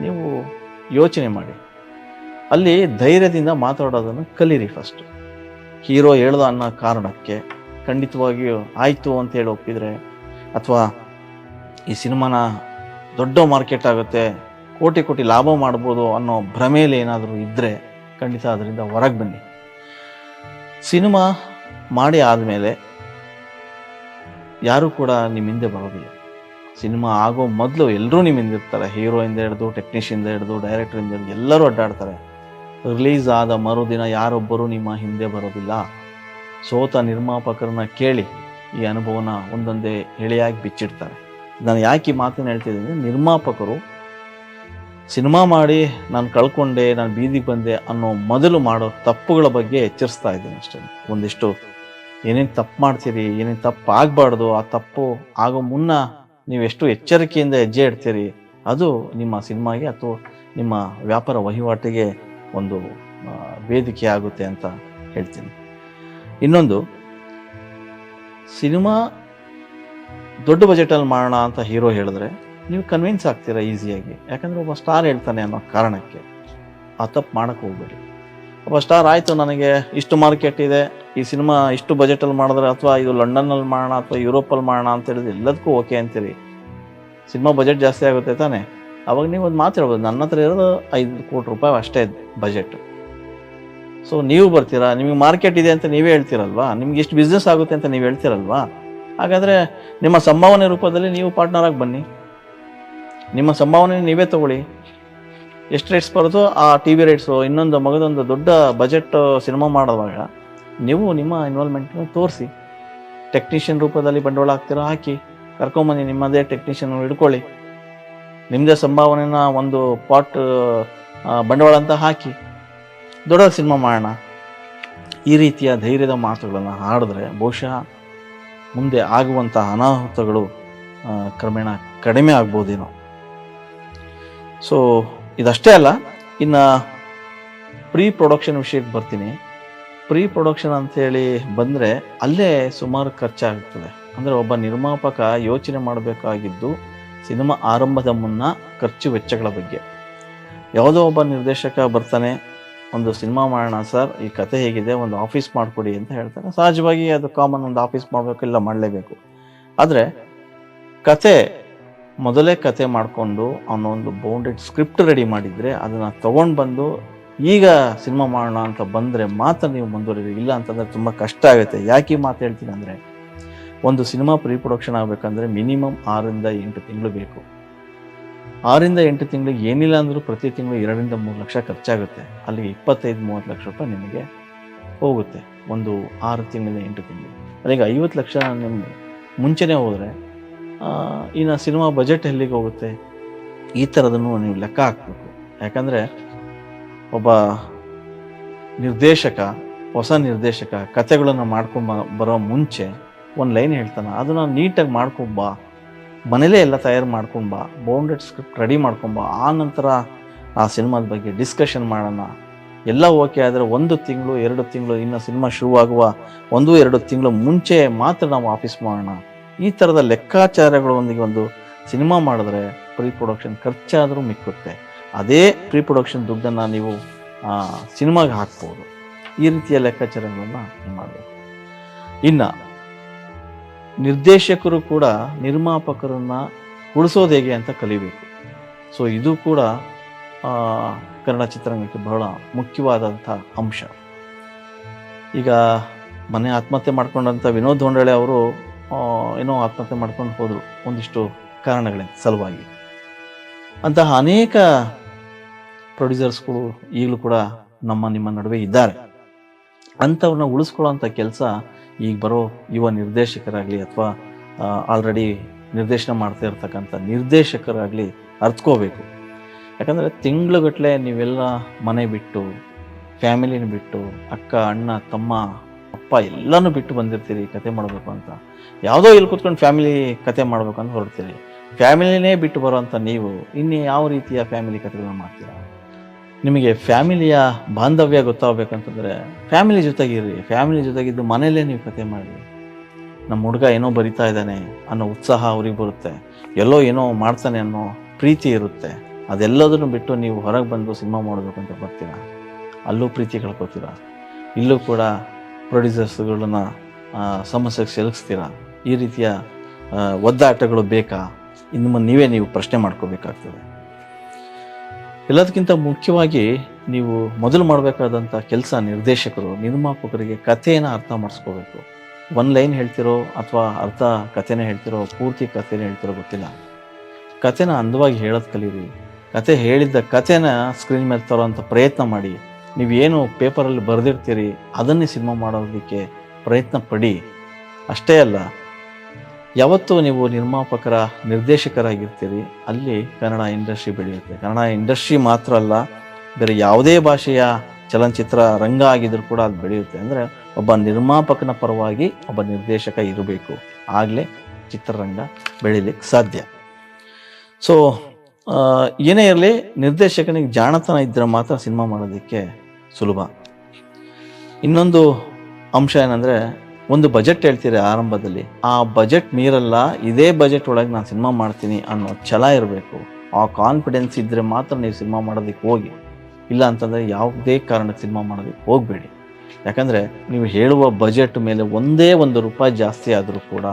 ನೀವು ಯೋಚನೆ ಮಾಡಿ. ಅಲ್ಲಿ ಧೈರ್ಯದಿಂದ ಮಾತಾಡೋದನ್ನು ಕಲೀರಿ ಫಸ್ಟ್ ಹೀರೋ ಹೇಳ್ದ ಅನ್ನೋ ಕಾರಣಕ್ಕೆ ಖಂಡಿತವಾಗಿಯೂ ಆಯಿತು ಅಂತ ಹೇಳಿ ಒಪ್ಪಿದರೆ, ಅಥವಾ ಈ ಸಿನಿಮಾನ ದೊಡ್ಡ ಮಾರ್ಕೆಟ್ ಆಗುತ್ತೆ, ಕೋಟಿ ಕೋಟಿ ಲಾಭ ಮಾಡ್ಬೋದು ಅನ್ನೋ ಭ್ರಮೆಯಲ್ಲಿ ಏನಾದರೂ ಇದ್ದರೆ ಖಂಡಿತ ಅದರಿಂದ ಹೊರಗೆ ಬನ್ನಿ. ಸಿನಿಮಾ ಮಾಡಿ ಆದಮೇಲೆ ಯಾರೂ ಕೂಡ ನಿಮ್ಮ ಹಿಂದೆ ಬರೋದಿಲ್ಲ. ಸಿನಿಮಾ ಆಗೋ ಮೊದಲು ಎಲ್ಲರೂ ನಿಮ್ಮ ಹಿಂದೆ ಇರ್ತಾರೆ. ಹೀರೋಯಿಂದ ಹಿಡಿದು ಟೆಕ್ನಿಷಿಯಿಂದ ಹಿಡಿದು, ಡೈರೆಕ್ಟ್ರಿಂದ ಹಿಡಿದು ಎಲ್ಲರೂ ಅಡ್ಡಾಡ್ತಾರೆ. ರಿಲೀಸ್ ಆದ ಮರುದಿನ ಯಾರೊಬ್ಬರೂ ನಿಮ್ಮ ಹಿಂದೆ ಬರೋದಿಲ್ಲ. ಸೋತ ನಿರ್ಮಾಪಕರನ್ನ ಕೇಳಿ ಈ ಅನುಭವನ ಒಂದೊಂದೇ ಎಳೆಯಾಗಿ ಬಿಚ್ಚಿಡ್ತಾರೆ. ನಾನು ಯಾಕೆ ಈ ಮಾತನ್ನು ಹೇಳ್ತಿದ್ದೀನಿ? ನಿರ್ಮಾಪಕರು ಸಿನಿಮಾ ಮಾಡಿ ನಾನು ಕಳ್ಕೊಂಡೆ, ನಾನು ಬೀದಿಗೆ ಬಂದೆ ಅನ್ನೋ ಮೊದಲು ಮಾಡೋ ತಪ್ಪುಗಳ ಬಗ್ಗೆ ಎಚ್ಚರಿಸ್ತಾ ಇದ್ದೀನಿ ಅಷ್ಟೇ. ಒಂದಿಷ್ಟು ಏನೇನು ತಪ್ಪು ಮಾಡ್ತೀರಿ, ಏನೇನು ತಪ್ಪು ಆಗಬಾರ್ದು, ಆ ತಪ್ಪು ಆಗೋ ಮುನ್ನ ನೀವು ಎಷ್ಟು ಎಚ್ಚರಿಕೆಯಿಂದ ಹೆಜ್ಜೆ ಇಡ್ತೀರಿ, ಅದು ನಿಮ್ಮ ಸಿನಿಮಾಗೆ ಅಥವಾ ನಿಮ್ಮ ವ್ಯಾಪಾರ ವಹಿವಾಟಿಗೆ ಒಂದು ವೇದಿಕೆ ಆಗುತ್ತೆ ಅಂತ ಹೇಳ್ತೀನಿ. ಇನ್ನೊಂದು, ಸಿನಿಮಾ ದೊಡ್ಡ ಬಜೆಟಲ್ಲಿ ಮಾಡೋಣ ಅಂತ ಹೀರೋ ಹೇಳಿದ್ರೆ ನೀವು ಕನ್ವಿನ್ಸ್ ಆಗ್ತೀರಾ ಈಸಿಯಾಗಿ ಯಾಕಂದರೆ ಒಬ್ಬ ಸ್ಟಾರ್ ಹೇಳ್ತಾನೆ ಅನ್ನೋ ಕಾರಣಕ್ಕೆ. ಆ ತಪ್ಪು ಮಾಡೋಕ್ಕೆ ಹೋಗ್ಬೇಡಿ. ಒಬ್ಬ ಸ್ಟಾರ್ ಆಯಿತು, ನನಗೆ ಇಷ್ಟು ಮಾರ್ಕೆಟ್ ಇದೆ, ಈ ಸಿನಿಮಾ ಇಷ್ಟು ಬಜೆಟಲ್ಲಿ ಮಾಡಿದ್ರೆ ಅಥವಾ ಇದು ಲಂಡನ್ನಲ್ಲಿ ಮಾಡೋಣ ಅಥವಾ ಯುರೋಪಲ್ಲಿ ಮಾಡೋಣ ಅಂತ ಹೇಳಿದ್ರೆ ಎಲ್ಲದಕ್ಕೂ ಓಕೆ ಅಂತೀರಿ. ಸಿನಿಮಾ ಬಜೆಟ್ ಜಾಸ್ತಿ ಆಗುತ್ತೆ ತಾನೆ? ಅವಾಗ ನೀವು ಒಂದು ಮಾತು ಹೇಳ್ಬೋದು, ನನ್ನ ಹತ್ರ ಇರೋದು ಐದು ಕೋಟಿ ರೂಪಾಯಿ ಅಷ್ಟೇ ಇದೆ ಬಜೆಟ್ ಸೊ ನೀವು ಬರ್ತೀರಾ? ನಿಮಗೆ ಮಾರ್ಕೆಟ್ ಇದೆ ಅಂತ ನೀವೇ ಹೇಳ್ತೀರಲ್ವಾ? ನಿಮ್ಗೆ ಎಷ್ಟು ಬಿಸ್ನೆಸ್ ಆಗುತ್ತೆ ಅಂತ ನೀವು ಹೇಳ್ತೀರಲ್ವಾ? ಹಾಗಾದರೆ ನಿಮ್ಮ ಸಂಭಾವನೆ ರೂಪದಲ್ಲಿ ನೀವು ಪಾರ್ಟ್ನರಾಗಿ ಬನ್ನಿ. ನಿಮ್ಮ ಸಂಭಾವನೆ ನೀವೇ ತಗೊಳ್ಳಿ. ಎಷ್ಟು ರೇಟ್ಸ್ ಬರುತ್ತೋ ಆ ಟಿ ವಿ ರೇಟ್ಸು ಇನ್ನೊಂದು ಮಗದೊಂದು ದೊಡ್ಡ ಬಜೆಟ್ ಸಿನಿಮಾ ಮಾಡುವಾಗ ನೀವು ನಿಮ್ಮ ಇನ್ವಾಲ್ವ್ಮೆಂಟ್ನ ತೋರಿಸಿ. ಟೆಕ್ನಿಷಿಯನ್ ರೂಪದಲ್ಲಿ ಬಂಡವಾಳ ಹಾಕ್ತೀರಾ ಹಾಕಿ, ಕರ್ಕೊಂಬನ್ನಿ, ನಿಮ್ಮದೇ ಟೆಕ್ನಿಷಿಯನ್ ಹಿಡ್ಕೊಳ್ಳಿ. ನಿಮ್ಮದೇ ಸಂಭಾವನೆನ ಒಂದು ಪಾಟ್ ಬಂಡವಾಳ ಅಂತ ಹಾಕಿ. ದೊಡ್ಡ ಸಿನಿಮಾ ಮಾಡೋಣ. ಈ ರೀತಿಯ ಧೈರ್ಯದ ಮಾತುಗಳನ್ನು ಹಾಡಿದ್ರೆ ಬಹುಶಃ ಮುಂದೆ ಆಗುವಂಥ ಅನಾಹುತಗಳು ಕ್ರಮೇಣ ಕಡಿಮೆ ಆಗ್ಬೋದೇನೋ. ಸೊ ಇದಷ್ಟೇ ಅಲ್ಲ, ಇನ್ನು ಪ್ರೀ ಪ್ರೊಡಕ್ಷನ್ ವಿಷಯಕ್ಕೆ ಬರ್ತೀನಿ. ಪ್ರೀ ಪ್ರೊಡಕ್ಷನ್ ಅಂಥೇಳಿ ಬಂದರೆ ಅಲ್ಲೇ ಸುಮಾರು ಖರ್ಚಾಗ್ತದೆ. ಅಂದರೆ ಒಬ್ಬ ನಿರ್ಮಾಪಕ ಯೋಚನೆ ಮಾಡಬೇಕಾಗಿದ್ದು ಸಿನಿಮಾ ಆರಂಭದ ಮುನ್ನ ಖರ್ಚು ವೆಚ್ಚಗಳ ಬಗ್ಗೆ. ಯಾವುದೋ ಒಬ್ಬ ನಿರ್ದೇಶಕ ಬರ್ತಾನೆ, ಒಂದು ಸಿನಿಮಾ ಮಾಡೋಣ ಸರ್, ಈ ಕತೆ ಹೇಗಿದೆ, ಒಂದು ಆಫೀಸ್ ಮಾಡಿಕೊಡಿ ಅಂತ ಹೇಳ್ತಾರೆ. ಸಹಜವಾಗಿ ಅದು ಕಾಮನ್ ಒಂದು ಆಫೀಸ್ ಮಾಡಬೇಕು ಇಲ್ಲ ಮಾಡಲೇಬೇಕು. ಆದರೆ ಕತೆ ಮೊದಲೇ ಕತೆ ಮಾಡಿಕೊಂಡು ಅವನೊಂದು ಬೌಂಡೆಡ್ ಸ್ಕ್ರಿಪ್ಟ್ ರೆಡಿ ಮಾಡಿದರೆ ಅದನ್ನು ತೊಗೊಂಡು ಬಂದು ಈಗ ಸಿನಿಮಾ ಮಾಡೋಣ ಅಂತ ಬಂದರೆ ಮಾತ್ರ ನೀವು ಮುಂದುವರಿರಿ. ಇಲ್ಲ ಅಂತಂದರೆ ತುಂಬ ಕಷ್ಟ ಆಗುತ್ತೆ. ಯಾಕೆ ಮಾತು ಹೇಳ್ತೀನಿ ಅಂದರೆ ಒಂದು ಸಿನಿಮಾ ಪ್ರೀ ಪ್ರೊಡಕ್ಷನ್ ಆಗಬೇಕಂದ್ರೆ ಮಿನಿಮಮ್ ಆರರಿಂದ ಎಂಟು ತಿಂಗಳು ಬೇಕು. ಆರಿಂದ ಎಂಟು ತಿಂಗಳಿಗೆ ಏನಿಲ್ಲ ಅಂದರೂ ಪ್ರತಿ ತಿಂಗಳು ಎರಡರಿಂದ ಮೂರು ಲಕ್ಷ ಖರ್ಚಾಗುತ್ತೆ. ಅಲ್ಲಿಗೆ ಇಪ್ಪತ್ತೈದು, ಮೂವತ್ತು ಲಕ್ಷ ರೂಪಾಯಿ ನಿಮಗೆ ಹೋಗುತ್ತೆ. ಒಂದು ಆರು ತಿಂಗಳಿಂದ ಎಂಟು ತಿಂಗಳು. ಅಲ್ಲಿಗೆ ಐವತ್ತು ಲಕ್ಷ ನಿಮ್ಮ ಮುಂಚೆನೇ ಹೋದರೆ ಇನ್ನು ಸಿನಿಮಾ ಬಜೆಟ್ ಎಲ್ಲಿಗೆ ಹೋಗುತ್ತೆ? ಈ ಥರದನ್ನು ನೀವು ಲೆಕ್ಕ ಹಾಕಬೇಕು. ಯಾಕಂದರೆ ಒಬ್ಬ ನಿರ್ದೇಶಕ, ಹೊಸ ನಿರ್ದೇಶಕ ಕತೆಗಳನ್ನು ಮಾಡ್ಕೊಂಬ ಬರೋ ಮುಂಚೆ ಒಂದು ಲೈನ್ ಹೇಳ್ತಾನೆ, ಅದನ್ನು ನೀಟಾಗಿ ಮಾಡ್ಕೊಂಬ ಮನೇಲೇ ಎಲ್ಲ ತಯಾರು ಮಾಡ್ಕೊಂಬ ಬೌಂಡೆಡ್ ಸ್ಕ್ರಿಪ್ಟ್ ರೆಡಿ ಮಾಡ್ಕೊಂಬ ಆ ನಂತರ ಆ ಸಿನಿಮಾದ ಬಗ್ಗೆ ಡಿಸ್ಕಷನ್ ಮಾಡೋಣ. ಎಲ್ಲ ಓಕೆ ಆದರೆ ಒಂದು ತಿಂಗಳು, ಎರಡು ತಿಂಗಳು ಇನ್ನು ಸಿನಿಮಾ ಶುರುವಾಗುವ ಒಂದು, ಎರಡು ತಿಂಗಳು ಮುಂಚೆ ಮಾತ್ರ ನಾವು ಆಫೀಸ್ ಮಾಡೋಣ. ಈ ಥರದ ಲೆಕ್ಕಾಚಾರಗಳೊಂದಿಗೆ ಒಂದು ಸಿನಿಮಾ ಮಾಡಿದ್ರೆ ಪ್ರೀ ಪ್ರೊಡಕ್ಷನ್ ಖರ್ಚಾದರೂ ಮಿಕ್ಕುತ್ತೆ. ಅದೇ ಪ್ರೀ ಪ್ರೊಡಕ್ಷನ್ ದುಡ್ಡನ್ನು ನೀವು ಸಿನಿಮಾಗೆ ಹಾಕ್ಬೋದು. ಈ ರೀತಿಯ ಲೆಕ್ಕಾಚಾರಗಳನ್ನು ಮಾಡಬೇಕು. ಇನ್ನು, ನಿರ್ದೇಶಕರು ಕೂಡ ನಿರ್ಮಾಪಕರನ್ನು ಉಳಿಸೋದು ಹೇಗೆ ಅಂತ ಕಲಿಬೇಕು. ಸೊ, ಇದು ಕೂಡ ಕನ್ನಡ ಚಿತ್ರರಂಗಕ್ಕೆ ಬಹಳ ಮುಖ್ಯವಾದಂಥ ಅಂಶ. ಈಗ ಮನೆ ಆತ್ಮಹತ್ಯೆ ಮಾಡಿಕೊಂಡಂಥ ವಿನೋದ್ ಹೊಂಡಳೆ ಅವರು ಏನೋ ಆತ್ಮಹತ್ಯೆ ಮಾಡ್ಕೊಂಡು ಹೋದರು. ಒಂದಿಷ್ಟು ಕಾರಣಗಳಿಂದ, ಸಲುವಾಗಿ. ಅಂತಹ ಅನೇಕ ಪ್ರೊಡ್ಯೂಸರ್ಸ್ಗಳು ಈಗಲೂ ಕೂಡ ನಮ್ಮ, ನಿಮ್ಮ ನಡುವೆ ಇದ್ದಾರೆ. ಅಂಥವ್ರನ್ನ ಉಳಿಸ್ಕೊಳ್ಳೋಂಥ ಕೆಲಸ ಈಗ ಬರೋ ಯುವ ನಿರ್ದೇಶಕರಾಗಲಿ ಅಥವಾ ಆಲ್ರೆಡಿ ನಿರ್ದೇಶನ ಮಾಡ್ತಾ ಇರ್ತಕ್ಕಂಥ ನಿರ್ದೇಶಕರಾಗಲಿ ಅರ್ತ್ಕೋಬೇಕು. ಯಾಕಂದರೆ ತಿಂಗಳುಗಟ್ಟಲೆ ನೀವೆಲ್ಲ ಮನೆ ಬಿಟ್ಟು ಫ್ಯಾಮಿಲಿನ ಬಿಟ್ಟು, ಅಕ್ಕ, ಅಣ್ಣ, ತಮ್ಮ ಅಪ್ಪ ಎಲ್ಲನೂ ಬಿಟ್ಟು ಬಂದಿರ್ತೀರಿ ಕತೆ ಮಾಡಬೇಕು ಅಂತ. ಯಾವುದೋ ಇಲ್ಲಿ ಕೂತ್ಕೊಂಡು ಫ್ಯಾಮಿಲಿ ಕತೆ ಮಾಡ್ಬೇಕಂತ ಹೊರಡ್ತೀರಿ. ಫ್ಯಾಮಿಲಿನೇ ಬಿಟ್ಟು ಬರೋವಂಥ ನೀವು ಇನ್ನು ಯಾವ ರೀತಿಯ ಫ್ಯಾಮಿಲಿ ಕತೆಗಳನ್ನ ಮಾಡ್ತೀರಾ? ನಿಮಗೆ ಫ್ಯಾಮಿಲಿಯ ಬಾಂಧವ್ಯ ಗೊತ್ತಾಗಬೇಕಂತಂದರೆ ಫ್ಯಾಮಿಲಿ ಜೊತೆಗಿರ್ರಿ ಫ್ಯಾಮಿಲಿ ಜೊತೆಗಿದ್ದು ಮನೇಲೇ ನೀವು ಕತೆ ಮಾಡಿ. ನಮ್ಮ ಹುಡುಗ ಏನೋ ಬರಿತಾ ಇದ್ದಾನೆ ಅನ್ನೋ ಉತ್ಸಾಹ ಅವ್ರಿಗೆ ಬರುತ್ತೆ. ಎಲ್ಲೋ ಏನೋ ಮಾಡ್ತಾನೆ ಅನ್ನೋ ಪ್ರೀತಿ ಇರುತ್ತೆ. ಅದೆಲ್ಲದನ್ನು ಬಿಟ್ಟು ನೀವು ಹೊರಗೆ ಬಂದು ಸಿನಿಮಾ ಮಾಡಬೇಕು ಅಂತ ಬರ್ತೀರಾ? ಅಲ್ಲೂ ಪ್ರೀತಿ ಕಳ್ಕೊತೀರಾ? ಇಲ್ಲೂ ಕೂಡ ಪ್ರೊಡ್ಯೂಸರ್ಸ್ಗಳನ್ನ ಸಮಸ್ಯೆಗೆ ಸಿಲುಕಿಸ್ತೀರಾ? ಈ ರೀತಿಯ ಒದ್ದಾಟಗಳು ಬೇಕಾ? ಇನ್ನು ನೀವೇ ನೀವು ಪ್ರಶ್ನೆ ಮಾಡ್ಕೋಬೇಕಾಗ್ತದೆ. ಎಲ್ಲದಕ್ಕಿಂತ ಮುಖ್ಯವಾಗಿ ನೀವು ಮೊದಲು ಮಾಡಬೇಕಾದಂಥ ಕೆಲಸ ನಿರ್ದೇಶಕರು, ನಿರ್ಮಾಪಕರಿಗೆ ಕಥೆಯನ್ನು ಅರ್ಥ ಮಾಡಿಸ್ಕೋಬೇಕು. ಒಂದು ಲೈನ್ ಹೇಳ್ತಿರೋ ಅಥವಾ ಅರ್ಥ ಕಥೆನೇ ಹೇಳ್ತಿರೋ, ಪೂರ್ತಿ ಕಥೆನೇ ಹೇಳ್ತಿರೋ ಗೊತ್ತಿಲ್ಲ. ಕಥೆನ ಅಂದವಾಗಿ ಹೇಳೋದು ಕಲೀರಿ. ಕತೆ ಹೇಳಿದ್ದ ಕಥೆನ ಸ್ಕ್ರೀನ್ ಮೇಲೆ ತರೋಂಥ ಪ್ರಯತ್ನ ಮಾಡಿ. ನೀವೇನು ಪೇಪರಲ್ಲಿ ಬರೆದಿರ್ತೀರಿ, ಅದನ್ನೇ ಸಿನಿಮಾ ಮಾಡೋದಕ್ಕೆ ಪ್ರಯತ್ನ ಪಡಿ ಅಷ್ಟೇ ಅಲ್ಲ, ಯಾವತ್ತೂ ನೀವು ನಿರ್ಮಾಪಕರ, ನಿರ್ದೇಶಕರಾಗಿರ್ತೀರಿ, ಅಲ್ಲಿ ಕನ್ನಡ ಇಂಡಸ್ಟ್ರಿ ಬೆಳೆಯುತ್ತೆ. ಕನ್ನಡ ಇಂಡಸ್ಟ್ರಿ ಮಾತ್ರ ಅಲ್ಲ, ಬೇರೆ ಯಾವುದೇ ಭಾಷೆಯ ಚಲನಚಿತ್ರ ರಂಗ ಆಗಿದ್ರು ಕೂಡ ಅದು ಬೆಳೆಯುತ್ತೆ. ಅಂದರೆ ಒಬ್ಬ ನಿರ್ಮಾಪಕನ ಪರವಾಗಿ ಒಬ್ಬ ನಿರ್ದೇಶಕ ಇರಬೇಕು. ಆಗಲೇ ಚಿತ್ರರಂಗ ಬೆಳೀಲಿಕ್ಕೆ ಸಾಧ್ಯ. ಸೊ ಏನೇ ಇರಲಿ, ನಿರ್ದೇಶಕನಿಗೆ ಜಾಣತನ ಇದ್ದರೆ ಮಾತ್ರ ಸಿನಿಮಾ ಮಾಡೋದಕ್ಕೆ ಸುಲಭ. ಇನ್ನೊಂದು ಅಂಶ ಏನಂದರೆ, ಒಂದು ಬಜೆಟ್ ಹೇಳ್ತೀರಿ ಆರಂಭದಲ್ಲಿ? ಆ ಬಜೆಟ್ ಮೀರಲ್ಲ, ಇದೇ ಬಜೆಟ್ ಒಳಗೆ ನಾನು ಸಿನಿಮಾ ಮಾಡ್ತೀನಿ ಅನ್ನೋ ಛಲ ಇರಬೇಕು. ಆ ಕಾನ್ಫಿಡೆನ್ಸ್ ಇದ್ದರೆ ಮಾತ್ರ ನೀವು ಸಿನಿಮಾ ಮಾಡೋದಕ್ಕೆ ಹೋಗಿ. ಇಲ್ಲ ಅಂತಂದರೆ ಯಾವುದೇ ಕಾರಣಕ್ಕೆ ಸಿನಿಮಾ ಮಾಡೋದಕ್ಕೆ ಹೋಗಬೇಡಿ. ಯಾಕಂದರೆ, ನೀವು ಹೇಳುವ ಬಜೆಟ್ ಮೇಲೆ ಒಂದೇ ಒಂದು ರೂಪಾಯಿ ಜಾಸ್ತಿ ಆದರೂ ಕೂಡ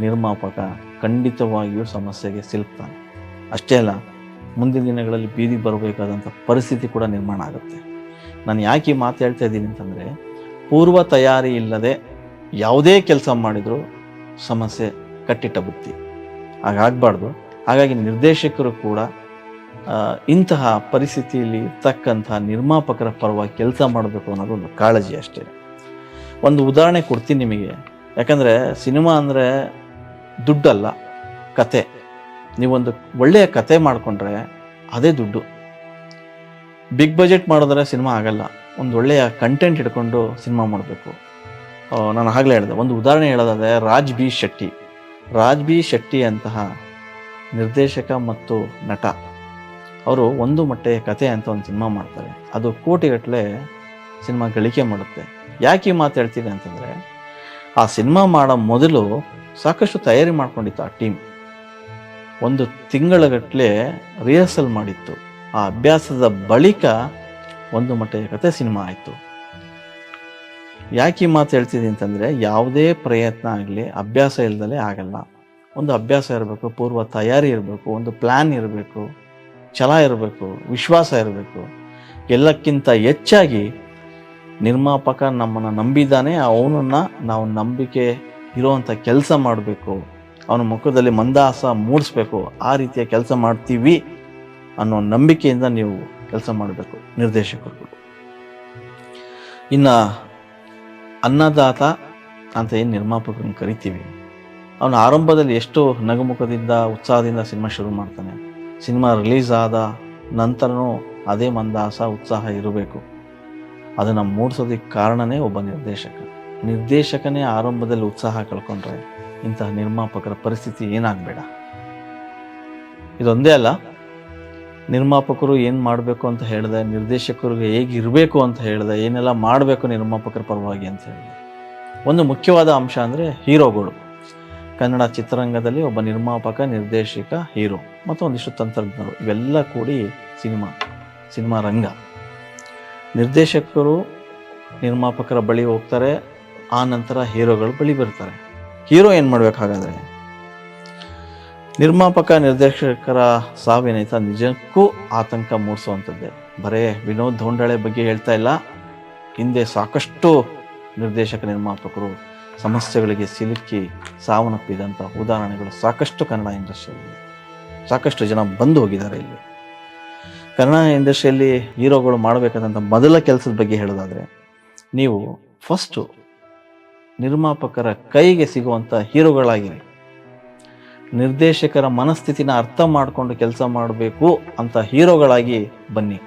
ನಿರ್ಮಾಪಕ ಖಂಡಿತವಾಗಿಯೂ ಸಮಸ್ಯೆಗೆ ಸಿಲುಕ್ತಾನೆ. ಅಷ್ಟೇ ಅಲ್ಲ, ಮುಂದಿನ ದಿನಗಳಲ್ಲಿ ಬೀದಿಗೆ ಬರಬೇಕಾದಂಥ ಪರಿಸ್ಥಿತಿ ಕೂಡ ನಿರ್ಮಾಣ ಆಗುತ್ತೆ. ನಾನು ಯಾಕೆ ಈ ಮಾತು ಹೇಳ್ತಾ ಇದ್ದೀನಿ ಅಂತಂದರೆ, ಪೂರ್ವ ತಯಾರಿ ಇಲ್ಲದೆ ಯಾವುದೇ ಕೆಲಸ ಮಾಡಿದರೂ ಸಮಸ್ಯೆ ಕಟ್ಟಿಟ್ಟ ಬುತ್ತಿ. ಹಾಗಾಗಬಾರ್ದು ಹಾಗಾಗಿ ನಿರ್ದೇಶಕರು ಕೂಡ ಇಂತಹ ಪರಿಸ್ಥಿತಿಯಲ್ಲಿ ಇರ್ತಕ್ಕಂತಹ ನಿರ್ಮಾಪಕರ ಪರವಾಗಿ ಕೆಲಸ ಮಾಡಬೇಕು ಅನ್ನೋದು ಒಂದು ಕಾಳಜಿ ಅಷ್ಟೇ. ಒಂದು ಉದಾಹರಣೆ ಕೊಡ್ತೀನಿ ನಿಮಗೆ. ಯಾಕಂದರೆ ಸಿನಿಮಾ ಅಂದರೆ ದುಡ್ಡಲ್ಲ, ಕತೆ. ನೀವೊಂದು ಒಳ್ಳೆಯ ಕತೆ ಮಾಡಿಕೊಂಡ್ರೆ ಅದೇ ದುಡ್ಡು. ಬಿಗ್ ಬಜೆಟ್ ಮಾಡಿದ್ರೆ ಸಿನಿಮಾ ಆಗಲ್ಲ. ಒಂದು ಒಳ್ಳೆಯ ಕಂಟೆಂಟ್ ಹಿಡ್ಕೊಂಡು ಸಿನಿಮಾ ಮಾಡಬೇಕು. ನಾನು ಆಗಲೇ ಹೇಳಿದೆ, ಒಂದು ಉದಾಹರಣೆ ಹೇಳೋದಾದರೆ ರಾಜ್ ಬಿ ಶೆಟ್ಟಿ. ರಾಜ್ ಬಿ ಶೆಟ್ಟಿ ಅಂತಹ ನಿರ್ದೇಶಕ ಮತ್ತು ನಟ, ಅವರು ಒಂದು ಮಟ್ಟೆಯ ಕತೆ ಅಂತ ಒಂದು ಸಿನಿಮಾ ಮಾಡ್ತಾರೆ. ಅದು ಕೋಟಿಗಟ್ಟಲೆ ಸಿನಿಮಾ ಗಳಿಕೆ ಮಾಡುತ್ತೆ. ಯಾಕೆ ಮಾತಾಡ್ತೀನಿ ಮಾತು ಅಂತಂದರೆ, ಆ ಸಿನಿಮಾ ಮಾಡೋ ಮೊದಲು ಸಾಕಷ್ಟು ತಯಾರಿ ಮಾಡ್ಕೊಂಡಿತ್ತು ಆ ಟೀಮ್ ಒಂದು ತಿಂಗಳಗಟ್ಟಲೆ ರಿಹರ್ಸಲ್ ಮಾಡಿತ್ತು. ಆ ಅಭ್ಯಾಸದ ಬಳಿಕ ಒಂದು ಮಟ್ಟದ ಕತೆ ಸಿನಿಮಾ ಆಯಿತು. ಯಾಕೆ ಮಾತು ಹೇಳ್ತಿದ್ದೀನಿ ಅಂತಂದರೆ ಯಾವುದೇ ಪ್ರಯತ್ನ ಆಗಲಿ, ಅಭ್ಯಾಸ ಇಲ್ದಲೇ ಆಗಲ್ಲ. ಒಂದು ಅಭ್ಯಾಸ ಇರಬೇಕು, ಪೂರ್ವ ತಯಾರಿ ಇರಬೇಕು, ಒಂದು ಪ್ಲ್ಯಾನ್ ಇರಬೇಕು, ಛಲ ಇರಬೇಕು, ವಿಶ್ವಾಸ ಇರಬೇಕು. ಎಲ್ಲಕ್ಕಿಂತ ಹೆಚ್ಚಾಗಿ ನಿರ್ಮಾಪಕ ನಮ್ಮನ್ನು ನಂಬಿದ್ದಾನೆ ಅವನನ್ನು ನಾವು ನಂಬಿಕೆ ಇರುವಂಥ ಕೆಲಸ ಮಾಡಬೇಕು. ಅವನ ಮುಖದಲ್ಲಿ ಮಂದಹಾಸ ಮೂಡಿಸ್ಬೇಕು. ಆ ರೀತಿಯ ಕೆಲಸ ಮಾಡ್ತೀವಿ. ಅನ್ನೋ ನಂಬಿಕೆಯಿಂದ ನೀವು ಕೆಲಸ ಮಾಡಬೇಕು, ನಿರ್ದೇಶಕರು ಇನ್ನು ಅನ್ನದಾತ ಅಂತ ಏನು ನಿರ್ಮಾಪಕರನ್ನು ಕರಿತೀವಿ? ಅವನು ಆರಂಭದಲ್ಲಿ ಎಷ್ಟು ನಗುಮುಖದಿಂದ, ಉತ್ಸಾಹದಿಂದ ಸಿನಿಮಾ ಶುರು ಮಾಡ್ತಾನೆ. ಸಿನಿಮಾ ರಿಲೀಸ್ ಆದ ನಂತರನೂ ಅದೇ ಮಂದಾಸ ಉತ್ಸಾಹ ಇರಬೇಕು. ಅದನ್ನು ಮೂಡಿಸೋದಕ್ಕೆ ಕಾರಣನೇ ಒಬ್ಬ ನಿರ್ದೇಶಕ. ನಿರ್ದೇಶಕನೇ ಆರಂಭದಲ್ಲಿ ಉತ್ಸಾಹ ಕಳ್ಕೊಂಡ್ರೆ ಇಂತಹ ನಿರ್ಮಾಪಕರ ಪರಿಸ್ಥಿತಿ ಏನಾಗಬೇಡ. ಇದೊಂದೇ ಅಲ್ಲ ನಿರ್ಮಾಪಕರು ಏನು ಮಾಡಬೇಕು ಅಂತ ಹೇಳಿದೆ, ನಿರ್ದೇಶಕರಿಗೆ ಹೇಗಿರಬೇಕು ಅಂತ ಹೇಳಿದೆ, ಏನೆಲ್ಲ ಮಾಡಬೇಕು ನಿರ್ಮಾಪಕರ ಪರವಾಗಿ ಅಂತ ಹೇಳಿದೆ. ಒಂದು ಮುಖ್ಯವಾದ ಅಂಶ ಅಂದರೆ ಹೀರೋಗಳು. ಕನ್ನಡ ಚಿತ್ರರಂಗದಲ್ಲಿ ಒಬ್ಬ ನಿರ್ಮಾಪಕ, ನಿರ್ದೇಶಕ, ಹೀರೋ, ಮತ್ತು ಒಂದಿಷ್ಟು ತಂತ್ರಜ್ಞರು, ಇವೆಲ್ಲ ಕೂಡಿ ಸಿನಿಮಾ ಸಿನಿಮಾ ರಂಗ. ನಿರ್ದೇಶಕರು ನಿರ್ಮಾಪಕರ ಬಳಿ ಹೋಗ್ತಾರೆ, ಆ ನಂತರ ಹೀರೋಗಳು ಬಳಿ ಬರ್ತಾರೆ. ಹೀರೋ ಏನು ಮಾಡಬೇಕಾಗಾದರೆ ನಿರ್ಮಾಪಕ, ನಿರ್ದೇಶಕರ ಸಾವಿನೈತ ನಿಜಕ್ಕೂ ಆತಂಕ ಮೂಡಿಸುವಂಥದ್ದೇ. ಬರೇ ವಿನೋದ್ ಧೋಂಡಳೆ ಬಗ್ಗೆ ಹೇಳ್ತಾ ಇಲ್ಲ. ಹಿಂದೆ ಸಾಕಷ್ಟು ನಿರ್ದೇಶಕ, ನಿರ್ಮಾಪಕರು ಸಮಸ್ಯೆಗಳಿಗೆ ಸಿಲುಕಿ ಸಾವನ್ನಪ್ಪಿದಂಥ ಉದಾಹರಣೆಗಳು ಸಾಕಷ್ಟು ಕನ್ನಡ ಇಂಡಸ್ಟ್ರಿಯಲ್ಲಿ, ಸಾಕಷ್ಟು ಜನ ಬಂದು ಹೋಗಿದ್ದಾರೆ ಇಲ್ಲಿ. ಕನ್ನಡ ಇಂಡಸ್ಟ್ರಿಯಲ್ಲಿ ಹೀರೋಗಳು ಮಾಡಬೇಕಾದಂಥ ಮೊದಲ ಕೆಲಸದ ಬಗ್ಗೆ ಹೇಳೋದಾದರೆ, ನೀವು ಫಸ್ಟು ನಿರ್ಮಾಪಕರ ಕೈಗೆ ಸಿಗುವಂಥ ಹೀರೋಗಳಾಗಿರಿ. ನಿರ್ದೇಶಕರ ಮನಸ್ಥಿತಿನ ಅರ್ಥ ಮಾಡಿಕೊಂಡು ಕೆಲಸ ಮಾಡಬೇಕು ಅಂತ ಹೀರೋಗಳಾಗಿ ಬನ್ನಿ.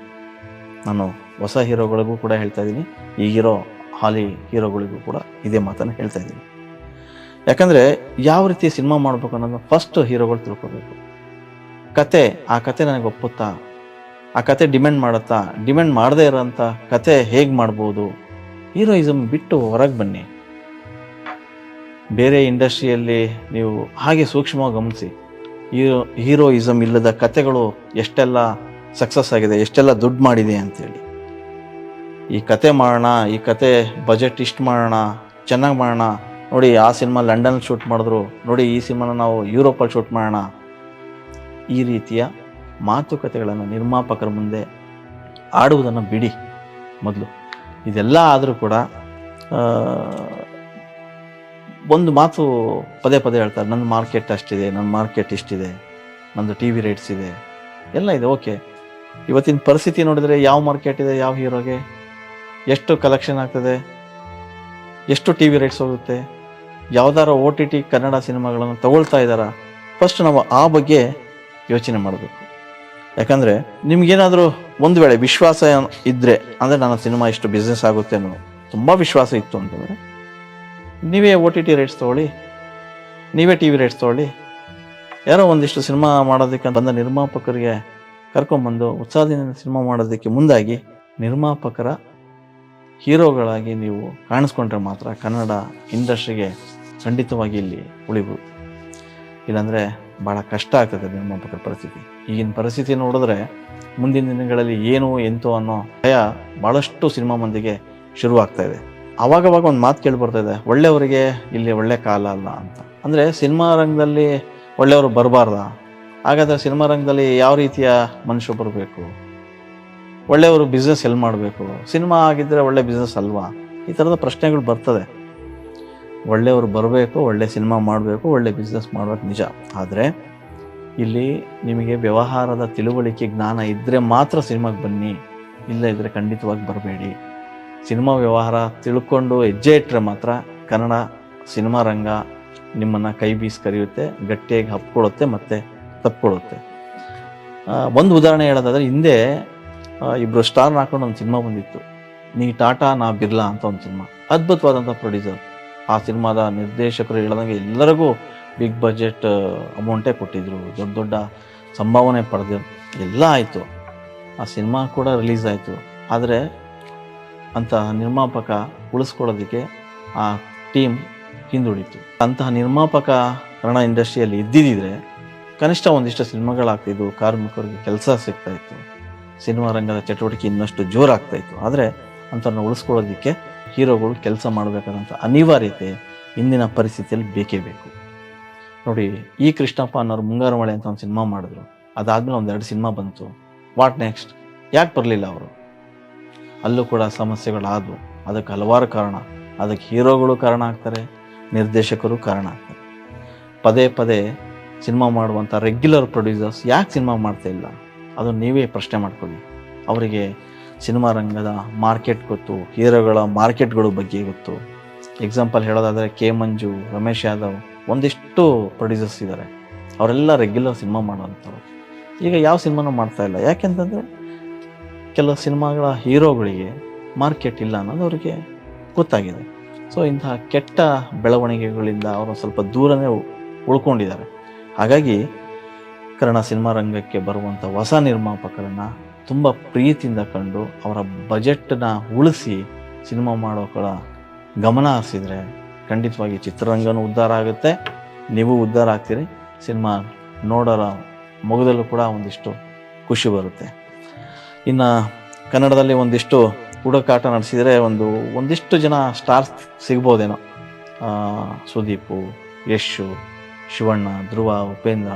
ನಾನು ಹೊಸ ಹೀರೋಗಳಿಗೂ ಕೂಡ ಹೇಳ್ತಾ ಇದ್ದೀನಿ. ಈಗಿರೋ ಹಾಲಿ ಹೀರೋಗಳಿಗೂ ಕೂಡ ಇದೇ ಮಾತನ್ನು ಹೇಳ್ತಾ ಇದ್ದೀನಿ. ಯಾಕಂದರೆ ಯಾವ ರೀತಿ ಸಿನಿಮಾ ಮಾಡಬೇಕು ಅನ್ನೋದು ಫಸ್ಟ್ ಹೀರೋಗಳು ತಿಳ್ಕೊಬೇಕು. ಕತೆ, ಆ ಕತೆ ನನಗೆ ಒಪ್ಪುತ್ತಾ? ಆ ಕತೆ ಡಿಮೆಂಡ್ ಮಾಡುತ್ತಾ? ಡಿಮೆಂಡ್ ಮಾಡದೇ ಇರೋಂಥ ಕತೆ ಹೇಗೆ ಮಾಡ್ಬೋದು? ಹೀರೋಯಿಸಮ್ ಬಿಟ್ಟು ಹೊರಗೆ ಬನ್ನಿ. ಬೇರೆ ಇಂಡಸ್ಟ್ರಿಯಲ್ಲಿ ನೀವು ಹಾಗೆ ಸೂಕ್ಷ್ಮವಾಗಿ ಗಮನಿಸಿ, ಹೀರೋ ಹೀರೋಯಿಸಮ್ ಇಲ್ಲದ ಕತೆಗಳು ಎಷ್ಟೆಲ್ಲ ಸಕ್ಸಸ್ ಆಗಿದೆ, ಎಷ್ಟೆಲ್ಲ ದುಡ್ಡು ಮಾಡಿದೆ ಅಂಥೇಳಿ ಈ ಕತೆ ಮಾಡೋಣ, ಈ ಕತೆ ಬಜೆಟ್ ಇಷ್ಟು ಮಾಡೋಣ, ಚೆನ್ನಾಗಿ ಮಾಡೋಣ, ನೋಡಿ ಆ ಸಿನಿಮಾ ಲಂಡನ್ ಶೂಟ್ ಮಾಡಿದ್ರು, ನೋಡಿ ಈ ಸಿನಿಮಾನ ನಾವು ಯುರೋಪಲ್ಲಿ ಶೂಟ್ ಮಾಡೋಣ. ಈ ರೀತಿಯ ಮಾತುಕತೆಗಳನ್ನು ನಿರ್ಮಾಪಕರ ಮುಂದೆ ಆಡುವುದನ್ನು ಬಿಡಿ ಮೊದಲು. ಇದೆಲ್ಲ ಆದರೂ ಕೂಡ ಒಂದು ಮಾತು ಪದೇ ಪದೇ ಹೇಳ್ತಾರೆ, ನನ್ನ ಮಾರ್ಕೆಟ್ ಅಷ್ಟಿದೆ, ನನ್ನ ಮಾರ್ಕೆಟ್ ಇಷ್ಟಿದೆ, ನಂದು ಟಿ ವಿ ರೇಟ್ಸ್ ಇದೆ. ಎಲ್ಲ ಇದೆ ಓಕೆ ಇವತ್ತಿನ ಪರಿಸ್ಥಿತಿ ನೋಡಿದರೆ ಯಾವ ಮಾರ್ಕೆಟ್ ಇದೆ, ಯಾವ ಹೀರೋಗೆ? ಎಷ್ಟು ಕಲೆಕ್ಷನ್ ಆಗ್ತದೆ? ಎಷ್ಟು ಟಿ ವಿ ರೇಟ್ಸ್ ಹೋಗುತ್ತೆ? ಯಾವ್ದಾರ ಓ ಟಿ ಟಿ ಕನ್ನಡ ಸಿನಿಮಾಗಳನ್ನು ತಗೊಳ್ತಾ ಇದ್ದಾರಾ? ಫಸ್ಟ್ ನಾವು ಆ ಬಗ್ಗೆ ಯೋಚನೆ ಮಾಡಬೇಕು. ಯಾಕಂದರೆ ನಿಮ್ಗೇನಾದರೂ ಒಂದು ವೇಳೆ ವಿಶ್ವಾಸ ಇದ್ದರೆ ಅಂದರೆ ನನ್ನ ಸಿನಿಮಾ ಇಷ್ಟು ಬಿಸ್ನೆಸ್ ಆಗುತ್ತೆ ಅನ್ನೋ, ತುಂಬ ವಿಶ್ವಾಸ ಇತ್ತು ಅಂತಂದರೆ ನೀವೇ ಓ ಟಿ ಟಿ ರೈಟ್ಸ್ ತೊಗೊಳ್ಳಿ, ನೀವೇ ಟಿ ವಿ ರೈಟ್ಸ್ ತೊಗೊಳ್ಳಿ. ಯಾರೋ ಒಂದಿಷ್ಟು ಸಿನಿಮಾ ಮಾಡೋದಕ್ಕೆ ಬಂದ ನಿರ್ಮಾಪಕರಿಗೆ ಕರ್ಕೊಂಬಂದು ಉತ್ಸಾಹದಿಂದ ಸಿನಿಮಾ ಮಾಡೋದಕ್ಕೆ ಮುಂದಾಗಿ ನಿರ್ಮಾಪಕರ ಹೀರೋಗಳಾಗಿ ನೀವು ಕಾಣಿಸ್ಕೊಂಡ್ರೆ ಮಾತ್ರ ಕನ್ನಡ ಇಂಡಸ್ಟ್ರಿಗೆ ಖಂಡಿತವಾಗಿ ಇಲ್ಲಿ ಉಳಿಬೋದು ಇಲ್ಲಾಂದರೆ ಭಾಳ ಕಷ್ಟ ಆಗ್ತದೆ ನಿರ್ಮಾಪಕರ ಪರಿಸ್ಥಿತಿ. ಈಗಿನ ಪರಿಸ್ಥಿತಿ ನೋಡಿದ್ರೆ ಮುಂದಿನ ದಿನಗಳಲ್ಲಿ ಏನು ಎಂತೋ ಅನ್ನೋ ಭಯ ಭಾಳಷ್ಟು ಸಿನಿಮಾ ಮಂದಿಗೆ ಶುರುವಾಗ್ತಾ ಇದೆ. ಅವಾಗವಾಗ ಒಂದು ಮಾತು ಕೇಳಿ ಬರ್ತಾ ಇದೆ, ಒಳ್ಳೆಯವರಿಗೆ ಇಲ್ಲಿ ಒಳ್ಳೆ ಕಾಲ ಅಲ್ಲ ಅಂತ. ಅಂದರೆ ಸಿನಿಮಾ ರಂಗದಲ್ಲಿ ಒಳ್ಳೆಯವರು ಬರಬಾರ್ದ? ಹಾಗಾದರೆ ಸಿನಿಮಾ ರಂಗದಲ್ಲಿ ಯಾವ ರೀತಿಯ ಮನುಷ್ಯ ಬರಬೇಕು? ಒಳ್ಳೆಯವರು ಬಿಸ್ನೆಸ್ ಎಲ್ಲಿ ಮಾಡಬೇಕು? ಸಿನಿಮಾ ಆಗಿದ್ದರೆ ಒಳ್ಳೆ ಬಿಸ್ನೆಸ್ ಅಲ್ವಾ? ಈ ಥರದ ಪ್ರಶ್ನೆಗಳು ಬರ್ತದೆ. ಒಳ್ಳೆಯವರು ಬರಬೇಕು, ಒಳ್ಳೆ ಸಿನಿಮಾ ಮಾಡಬೇಕು, ಒಳ್ಳೆ ಬಿಸ್ನೆಸ್ ಮಾಡಬೇಕು ನಿಜ. ಆದರೆ ಇಲ್ಲಿ ನಿಮಗೆ ವ್ಯವಹಾರದ ತಿಳುವಳಿಕೆ ಜ್ಞಾನ ಇದ್ದರೆ ಮಾತ್ರ ಸಿನಿಮಾಗೆ ಬನ್ನಿ ಇಲ್ಲ ಇದ್ದರೆ ಖಂಡಿತವಾಗಿ ಬರಬೇಡಿ. ಸಿನಿಮಾ ವ್ಯವಹಾರ ತಿಳ್ಕೊಂಡು ಹೆಜ್ಜೆ ಇಟ್ಟರೆ ಮಾತ್ರ ಕನ್ನಡ ಸಿನಿಮಾ ರಂಗ ನಿಮ್ಮನ್ನು ಕೈ ಬೀಸಿ ಕರೆಯುತ್ತೆ, ಗಟ್ಟಿಯಾಗಿ ಹಪ್ಕೊಳ್ಳುತ್ತೆ ಮತ್ತು ತಪ್ಪಿಕೊಳ್ಳುತ್ತೆ ಒಂದು ಉದಾಹರಣೆ ಹೇಳೋದಾದ್ರೆ ಹಿಂದೆ ಇಬ್ಬರು ಸ್ಟಾರ್ ಹಾಕೊಂಡು ಒಂದು ಸಿನಿಮಾ ಬಂದಿತ್ತು. ನೀ ಟಾಟಾ, ನಾ ಬಿರ್ಲಾ ಅಂತ ಒಂದು ಸಿನಿಮಾ. ಅದ್ಭುತವಾದಂಥ ಪ್ರೊಡ್ಯೂಸರ್ ಆ ಸಿನಿಮಾದ ನಿರ್ದೇಶಕರು ಹೇಳ್ದಂಗೆ ಎಲ್ಲರಿಗೂ ಬಿಗ್ ಬಜೆಟ್ ಅಮೌಂಟೇ ಕೊಟ್ಟಿದ್ರು. ದೊಡ್ಡ ದೊಡ್ಡ ಸಂಭಾವನೆ ಪಡೆದಿರು. ಎಲ್ಲ ಆಯಿತು. ಆ ಸಿನಿಮಾ ಕೂಡ ರಿಲೀಸ್ ಆಯಿತು. ಆದರೆ ಅಂತಹ ನಿರ್ಮಾಪಕ ಉಳಿಸ್ಕೊಳ್ಳೋದಕ್ಕೆ ಆ ಟೀಮ್ ಹಿಂದುಳಿತು. ಅಂತಹ ನಿರ್ಮಾಪಕ ಕನ್ನಡ ಇಂಡಸ್ಟ್ರಿಯಲ್ಲಿ ಇದ್ದಿದ್ದರೆ ಕನಿಷ್ಠ ಒಂದಿಷ್ಟು ಸಿನಿಮಾಗಳಾಗ್ತಿದ್ವು ಕಾರ್ಮಿಕರಿಗೆ ಕೆಲಸ ಸಿಗ್ತಾ ಇತ್ತು, ಸಿನಿಮಾ ರಂಗದ ಚಟುವಟಿಕೆ ಇನ್ನಷ್ಟು ಜೋರಾಗ್ತಾ ಇತ್ತು. ಆದರೆ ಅಂಥವ್ರನ್ನ ಉಳಿಸ್ಕೊಳ್ಳೋದಕ್ಕೆ ಹೀರೋಗಳು ಕೆಲಸ ಮಾಡಬೇಕಾದಂಥ ಅನಿವಾರ್ಯತೆ ಇಂದಿನ ಪರಿಸ್ಥಿತಿಯಲ್ಲಿ ಬೇಕೇ ಬೇಕು. ನೋಡಿ, ಈ ಕೃಷ್ಣಪ್ಪ ಅನ್ನೋರು ಮುಂಗಾರು ಮಳೆ ಅಂತ ಒಂದು ಸಿನಿಮಾ ಮಾಡಿದ್ರು. ಅದಾದ್ಮೇಲೆ ಒಂದೆರಡು ಸಿನಿಮಾ ಬಂತು. What next? ಯಾಕೆ ಬರಲಿಲ್ಲ ಅವರು? ಅಲ್ಲೂ ಕೂಡ ಸಮಸ್ಯೆಗಳಾದವು. ಅದಕ್ಕೆ ಹಲವಾರು ಕಾರಣ. ಅದಕ್ಕೆ ಹೀರೋಗಳು ಕಾರಣ ಆಗ್ತಾರೆ, ನಿರ್ದೇಶಕರು ಕಾರಣ ಆಗ್ತಾರೆ. ಪದೇ ಪದೇ ಸಿನಿಮಾ ಮಾಡುವಂಥ ರೆಗ್ಯುಲರ್ ಪ್ರೊಡ್ಯೂಸರ್ಸ್ ಯಾಕೆ ಸಿನಿಮಾ ಮಾಡ್ತಾ ಇಲ್ಲ? ಅದು ನೀವೇ ಪ್ರಶ್ನೆ ಮಾಡ್ಕೊಳ್ಳಿ. ಅವರಿಗೆ ಸಿನಿಮಾ ರಂಗದ ಮಾರ್ಕೆಟ್ ಗೊತ್ತು, ಹೀರೋಗಳ ಮಾರ್ಕೆಟ್ಗಳ ಬಗ್ಗೆ ಗೊತ್ತು. ಎಕ್ಸಾಂಪಲ್ ಹೇಳೋದಾದರೆ ಕೆ ಮಂಜು, ರಮೇಶ್ ಯಾದವ್ ಒಂದಿಷ್ಟು ಪ್ರೊಡ್ಯೂಸರ್ಸ್ ಇದ್ದಾರೆ. ಅವರೆಲ್ಲ ರೆಗ್ಯುಲರ್ ಸಿನಿಮಾ ಮಾಡೋವಂಥವ್ರು. ಈಗ ಯಾವ ಸಿನಿಮಾನೂ ಮಾಡ್ತಾ ಇಲ್ಲ. ಯಾಕೆಂತಂದರೆ ಕೆಲವು ಸಿನಿಮಾಗಳ ಹೀರೋಗಳಿಗೆ ಮಾರ್ಕೆಟ್ ಇಲ್ಲ ಅನ್ನೋದು ಅವರಿಗೆ ಗೊತ್ತಾಗಿದೆ. ಸೊ ಇಂತಹ ಕೆಟ್ಟ ಬೆಳವಣಿಗೆಗಳಿಂದ ಅವರು ಸ್ವಲ್ಪ ದೂರನೇ ಉಳ್ಕೊಂಡಿದ್ದಾರೆ. ಹಾಗಾಗಿ ಕನ್ನಡ ಸಿನಿಮಾ ರಂಗಕ್ಕೆ ಬರುವಂಥ ಹೊಸ ನಿರ್ಮಾಪಕರನ್ನು ತುಂಬ ಪ್ರೀತಿಯಿಂದ ಕಂಡು ಅವರ ಬಜೆಟ್ನ ಉಳಿಸಿ ಸಿನಿಮಾ ಮಾಡೋಗಳ ಗಮನ ಹರಿಸಿದರೆ ಖಂಡಿತವಾಗಿ ಚಿತ್ರರಂಗನೂ ಉದ್ಧಾರ ಆಗುತ್ತೆ. ನೀವು ಉದ್ಧಾರ ಆಗ್ತೀರಿ. ಸಿನಿಮಾ ನೋಡೋರ ಮೊಗದಲ್ಲೂ ಕೂಡ ಒಂದಿಷ್ಟು ಖುಷಿ ಬರುತ್ತೆ. ಇನ್ನು ಕನ್ನಡದಲ್ಲಿ ಒಂದಿಷ್ಟು ಹುಡುಕಾಟ ನಡೆಸಿದರೆ ಒಂದು, ಒಂದಿಷ್ಟು ಜನ ಸ್ಟಾರ್ಸ್ ಸಿಗ್ಬೋದೇನೋ. ಸುದೀಪು, ಯಶು, ಶಿವಣ್ಣ, ಧ್ರುವ, ಉಪೇಂದ್ರ,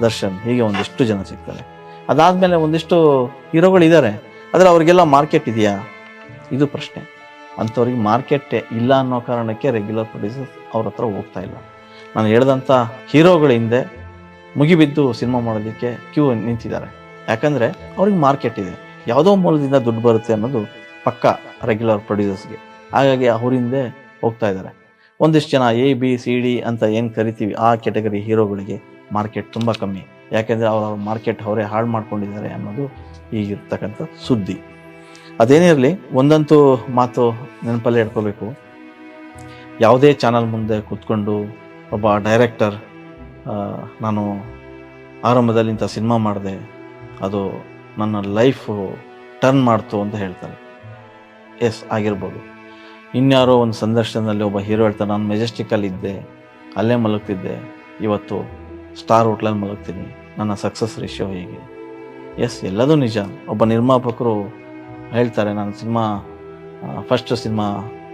ದರ್ಶನ್, ಹೀಗೆ ಒಂದಿಷ್ಟು ಜನ ಸಿಗ್ತಾರೆ. ಅದಾದಮೇಲೆ ಒಂದಿಷ್ಟು ಹೀರೋಗಳಿದ್ದಾರೆ ಆದರೆ ಅವರಿಗೆಲ್ಲ ಮಾರ್ಕೆಟ್ ಇದೆಯಾ? ಇದು ಪ್ರಶ್ನೆ. ಅಂಥವ್ರಿಗೆ ಮಾರ್ಕೆಟ್ ಇಲ್ಲ ಅನ್ನೋ ಕಾರಣಕ್ಕೆ ರೆಗ್ಯುಲರ್ ಪ್ರೊಡ್ಯೂಸರ್ಸ್ ಅವ್ರ ಹತ್ರ ಹೋಗ್ತಾ ಇಲ್ಲ. ನಾನು ಹೇಳ್ದಂಥ ಹೀರೋಗಳ ಹಿಂದೆ ಮುಗಿಬಿದ್ದು ಸಿನಿಮಾ ಮಾಡೋದಕ್ಕೆ ಕ್ಯೂ ನಿಂತಿದ್ದಾರೆ. ಯಾಕಂದರೆ ಅವ್ರಿಗೆ ಮಾರ್ಕೆಟ್ ಇದೆ. ಯಾವುದೋ ಮೂಲದಿಂದ ದುಡ್ಡು ಬರುತ್ತೆ ಅನ್ನೋದು ಪಕ್ಕ ರೆಗ್ಯುಲರ್ ಪ್ರೊಡ್ಯೂಸರ್ಸ್ಗೆ ಹಾಗಾಗಿ ಅವರಿಂದೆ ಹೋಗ್ತಾ ಇದ್ದಾರೆ. ಒಂದಿಷ್ಟು ಜನ ಎ ಬಿ ಸಿ ಡಿ ಅಂತ ಏನು ಕರಿತೀವಿ ಆ ಕೆಟಗರಿ ಹೀರೋಗಳಿಗೆ ಮಾರ್ಕೆಟ್ ತುಂಬ ಕಮ್ಮಿ. ಯಾಕೆಂದರೆ ಅವರ ಮಾರ್ಕೆಟ್ ಅವರೇ ಹಾಳು ಮಾಡ್ಕೊಂಡಿದ್ದಾರೆ ಅನ್ನೋದು ಈಗಿರ್ತಕ್ಕಂಥ ಸುದ್ದಿ. ಅದೇನಿರಲಿ ಒಂದಂತೂ ಮಾತು ನೆನಪಲ್ಲೇ ಇಟ್ಕೋಬೇಕು. ಯಾವುದೇ ಚಾನಲ್ ಮುಂದೆ ಕೂತ್ಕೊಂಡು ಒಬ್ಬ ಡೈರೆಕ್ಟರ್ ನಾನು ಆರಂಭದಲ್ಲಿ ಇಂಥ ಸಿನಿಮಾ ಮಾಡಿದೆ ಅದು ನನ್ನ ಲೈಫು ಟರ್ನ್ ಮಾಡ್ತು ಅಂತ ಹೇಳ್ತಾರೆ. ಎಸ್, ಆಗಿರ್ಬೋದು. ಇನ್ಯಾರೋ ಒಂದು ಸಂದರ್ಶನದಲ್ಲಿ ಒಬ್ಬ ಹೀರೋ ಹೇಳ್ತಾರೆ, ನಾನು ಮೆಜೆಸ್ಟಿಕಲ್ಲಿ ಇದ್ದೆ, ಅಲ್ಲೇ ಮಲಗ್ತಿದ್ದೆ, ಇವತ್ತು ಸ್ಟಾರ್ ಹೋಟ್ಲಲ್ಲಿ ಮಲಗ್ತೀನಿ, ನನ್ನ ಸಕ್ಸಸ್ ರೇಷಿಯೋ ಹೀಗೆ. ಎಸ್, ಎಲ್ಲದೂ ನಿಜ. ಒಬ್ಬ ನಿರ್ಮಾಪಕರು ಹೇಳ್ತಾರೆ, ನಾನು ಸಿನಿಮಾ ಫಸ್ಟ್ ಸಿನಿಮಾ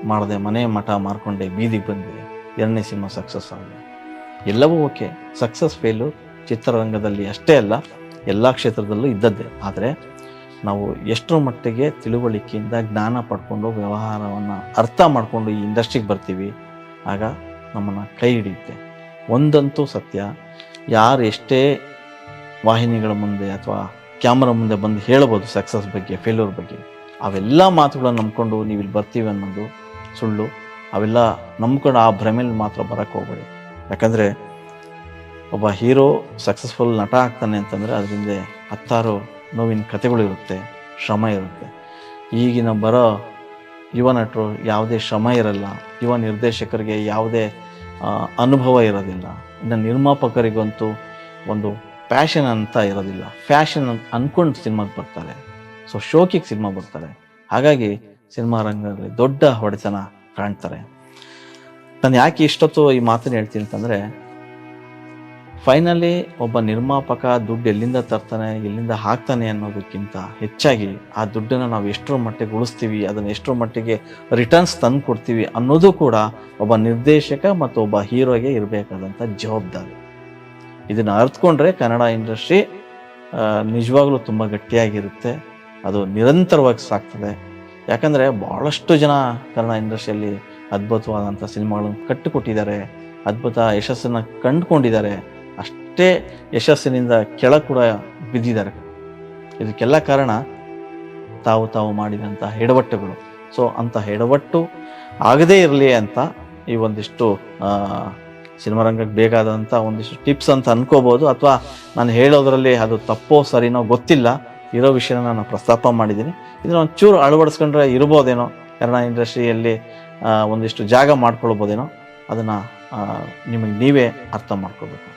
ಮಾಡಿದೆ, ಮನೆ ಮಠ ಮಾರ್ಕೊಂಡೆ, ಬೀದಿಗೆ ಬಂದೆ, ಎರಡನೇ ಸಿನಿಮಾ ಸಕ್ಸಸ್ ಆಗಿದೆ ಎಲ್ಲವೂ ಓಕೆ. ಸಕ್ಸಸ್ ಫೇಲು ಚಿತ್ರರಂಗದಲ್ಲಿ ಅಷ್ಟೇ ಅಲ್ಲ. ಎಲ್ಲ ಕ್ಷೇತ್ರದಲ್ಲೂ ಇದ್ದದ್ದೇ. ಆದರೆ ನಾವು ಎಷ್ಟರ ಮಟ್ಟಿಗೆ ತಿಳುವಳಿಕೆಯಿಂದ ಜ್ಞಾನ ಪಡ್ಕೊಂಡು ವ್ಯವಹಾರವನ್ನು ಅರ್ಥ ಮಾಡಿಕೊಂಡು ಈ ಇಂಡಸ್ಟ್ರಿಗೆ ಬರ್ತೀವಿ, ಆಗ ನಮ್ಮನ್ನು ಕೈ ಹಿಡಿಯುತ್ತೆ. ಒಂದಂತೂ ಸತ್ಯ, ಯಾರು ಎಷ್ಟೇ ವಾಹಿನಿಗಳ ಮುಂದೆ ಅಥವಾ ಕ್ಯಾಮ್ರಾ ಮುಂದೆ ಬಂದು ಹೇಳ್ಬೋದು ಸಕ್ಸಸ್ ಬಗ್ಗೆ, ಫೇಲ್ಯೂರ್ ಬಗ್ಗೆ, ಅವೆಲ್ಲ ಮಾತುಗಳನ್ನು ನಂಬ್ಕೊಂಡು ನೀವು ಇಲ್ಲಿ ಬರ್ತೀವಿ ಅನ್ನೋದು ಸುಳ್ಳು. ಅವೆಲ್ಲ ನಂಬ್ಕೊಂಡು ಆ ಭ್ರಮೆಯಲ್ಲಿ ಮಾತ್ರ ಬರೋಕ್ಕೆ ಹೋಗ್ಬೇಡಿ. ಯಾಕಂದರೆ ಒಬ್ಬ ಹೀರೋ ಸಕ್ಸಸ್ಫುಲ್ ನಟ ಆಗ್ತಾನೆ ಅಂತಂದರೆ ಅದರಿಂದ ಹತ್ತಾರು ನೋವಿನ ಕಥೆಗಳು ಇರುತ್ತೆ, ಶ್ರಮ ಇರುತ್ತೆ. ಈಗಿನ ಬರೋ ಯುವ ನಟರು ಯಾವುದೇ ಶ್ರಮ ಇರಲ್ಲ, ಯುವ ನಿರ್ದೇಶಕರಿಗೆ ಯಾವುದೇ ಅನುಭವ ಇರೋದಿಲ್ಲ. ಇನ್ನು ನಿರ್ಮಾಪಕರಿಗಂತೂ ಒಂದು ಪ್ಯಾಷನ್ ಅಂತ ಇರೋದಿಲ್ಲ. ಫ್ಯಾಷನ್ ಅಂದ್ಕೊಂಡು ಸಿನಿಮಾಗೆ ಬರ್ತಾರೆ. ಸೊ, ಶೋಕಿಗೆ ಸಿನಿಮಾ ಬರ್ತಾರೆ. ಹಾಗಾಗಿ ಸಿನಿಮಾ ರಂಗದಲ್ಲಿ ದೊಡ್ಡ ಹೊಡೆತನ ಕಾಣ್ತಾರೆ. ನಾನು ಯಾಕೆ ಇಷ್ಟೊತ್ತು ಈ ಮಾತನ್ನು ಹೇಳ್ತೀನಿ ಅಂತಂದರೆ ಫೈನಲಿ ಒಬ್ಬ ನಿರ್ಮಾಪಕ ದುಡ್ಡು ಎಲ್ಲಿಂದ ತರ್ತಾನೆ, ಎಲ್ಲಿಂದ ಹಾಕ್ತಾನೆ ಅನ್ನೋದಕ್ಕಿಂತ ಹೆಚ್ಚಾಗಿ ಆ ದುಡ್ಡನ್ನು ನಾವು ಎಷ್ಟರ ಮಟ್ಟಿಗೆ ಉಳಿಸ್ತೀವಿ, ಅದನ್ನು ಎಷ್ಟರ ಮಟ್ಟಿಗೆ ರಿಟರ್ನ್ಸ್ ತಂದು ಕೊಡ್ತೀವಿ ಅನ್ನೋದು ಕೂಡ ಒಬ್ಬ ನಿರ್ದೇಶಕ ಮತ್ತು ಒಬ್ಬ ಹೀರೋಗೆ ಇರಬೇಕಾದಂಥ ಜವಾಬ್ದಾರಿ. ಇದನ್ನು ಅರ್ಥಕೊಂಡ್ರೆ ಕನ್ನಡ ಇಂಡಸ್ಟ್ರಿ ನಿಜವಾಗ್ಲೂ ತುಂಬ ಗಟ್ಟಿಯಾಗಿರುತ್ತೆ. ಅದು ನಿರಂತರವಾಗಿ ಸಾಕ್ತದೆ. ಯಾಕಂದರೆ ಭಾಳಷ್ಟು ಜನ ಕನ್ನಡ ಇಂಡಸ್ಟ್ರಿಯಲ್ಲಿ ಅದ್ಭುತವಾದಂಥ ಸಿನಿಮಾಗಳನ್ನು ಕಟ್ಟಿಕೊಟ್ಟಿದ್ದಾರೆ, ಅದ್ಭುತ ಯಶಸ್ಸನ್ನು ಕಂಡುಕೊಂಡಿದ್ದಾರೆ. ಅಷ್ಟೇ ಯಶಸ್ಸಿನಿಂದ ಕೆಳ ಕೂಡ ಬಿದ್ದಿದ್ದಾರೆ. ಇದಕ್ಕೆಲ್ಲ ಕಾರಣ ತಾವು ತಾವು ಮಾಡಿದಂತಹ ಎಡವಟ್ಟುಗಳು ಸೊ ಅಂಥ ಎಡವಟ್ಟು ಆಗದೇ ಇರಲಿ ಅಂತ ಈ ಒಂದಿಷ್ಟು ಸಿನಿಮಾ ರಂಗಕ್ಕೆ ಬೇಕಾದಂಥ ಒಂದಿಷ್ಟು ಟಿಪ್ಸ್ ಅಂತ ಅನ್ಕೋಬೋದು. ಅಥವಾ ನಾನು ಹೇಳೋದ್ರಲ್ಲಿ ಅದು ತಪ್ಪೋ ಸರಿನೋ ಗೊತ್ತಿಲ್ಲ. ಇರೋ ವಿಷಯನ ನಾನು ಪ್ರಸ್ತಾಪ ಮಾಡಿದ್ದೀನಿ. ಇದನ್ನ ಒಂಚೂರು ಅಳವಡಿಸ್ಕೊಂಡ್ರೆ ಇರ್ಬೋದೇನೋ, ಕನ್ನಡ ಇಂಡಸ್ಟ್ರಿಯಲ್ಲಿ ಒಂದಿಷ್ಟು ಜಾಗ ಮಾಡ್ಕೊಳ್ಬೋದೇನೋ, ಅದನ್ನು ನಿಮಗೆ ನೀವೇ ಅರ್ಥ ಮಾಡ್ಕೋಬೇಕು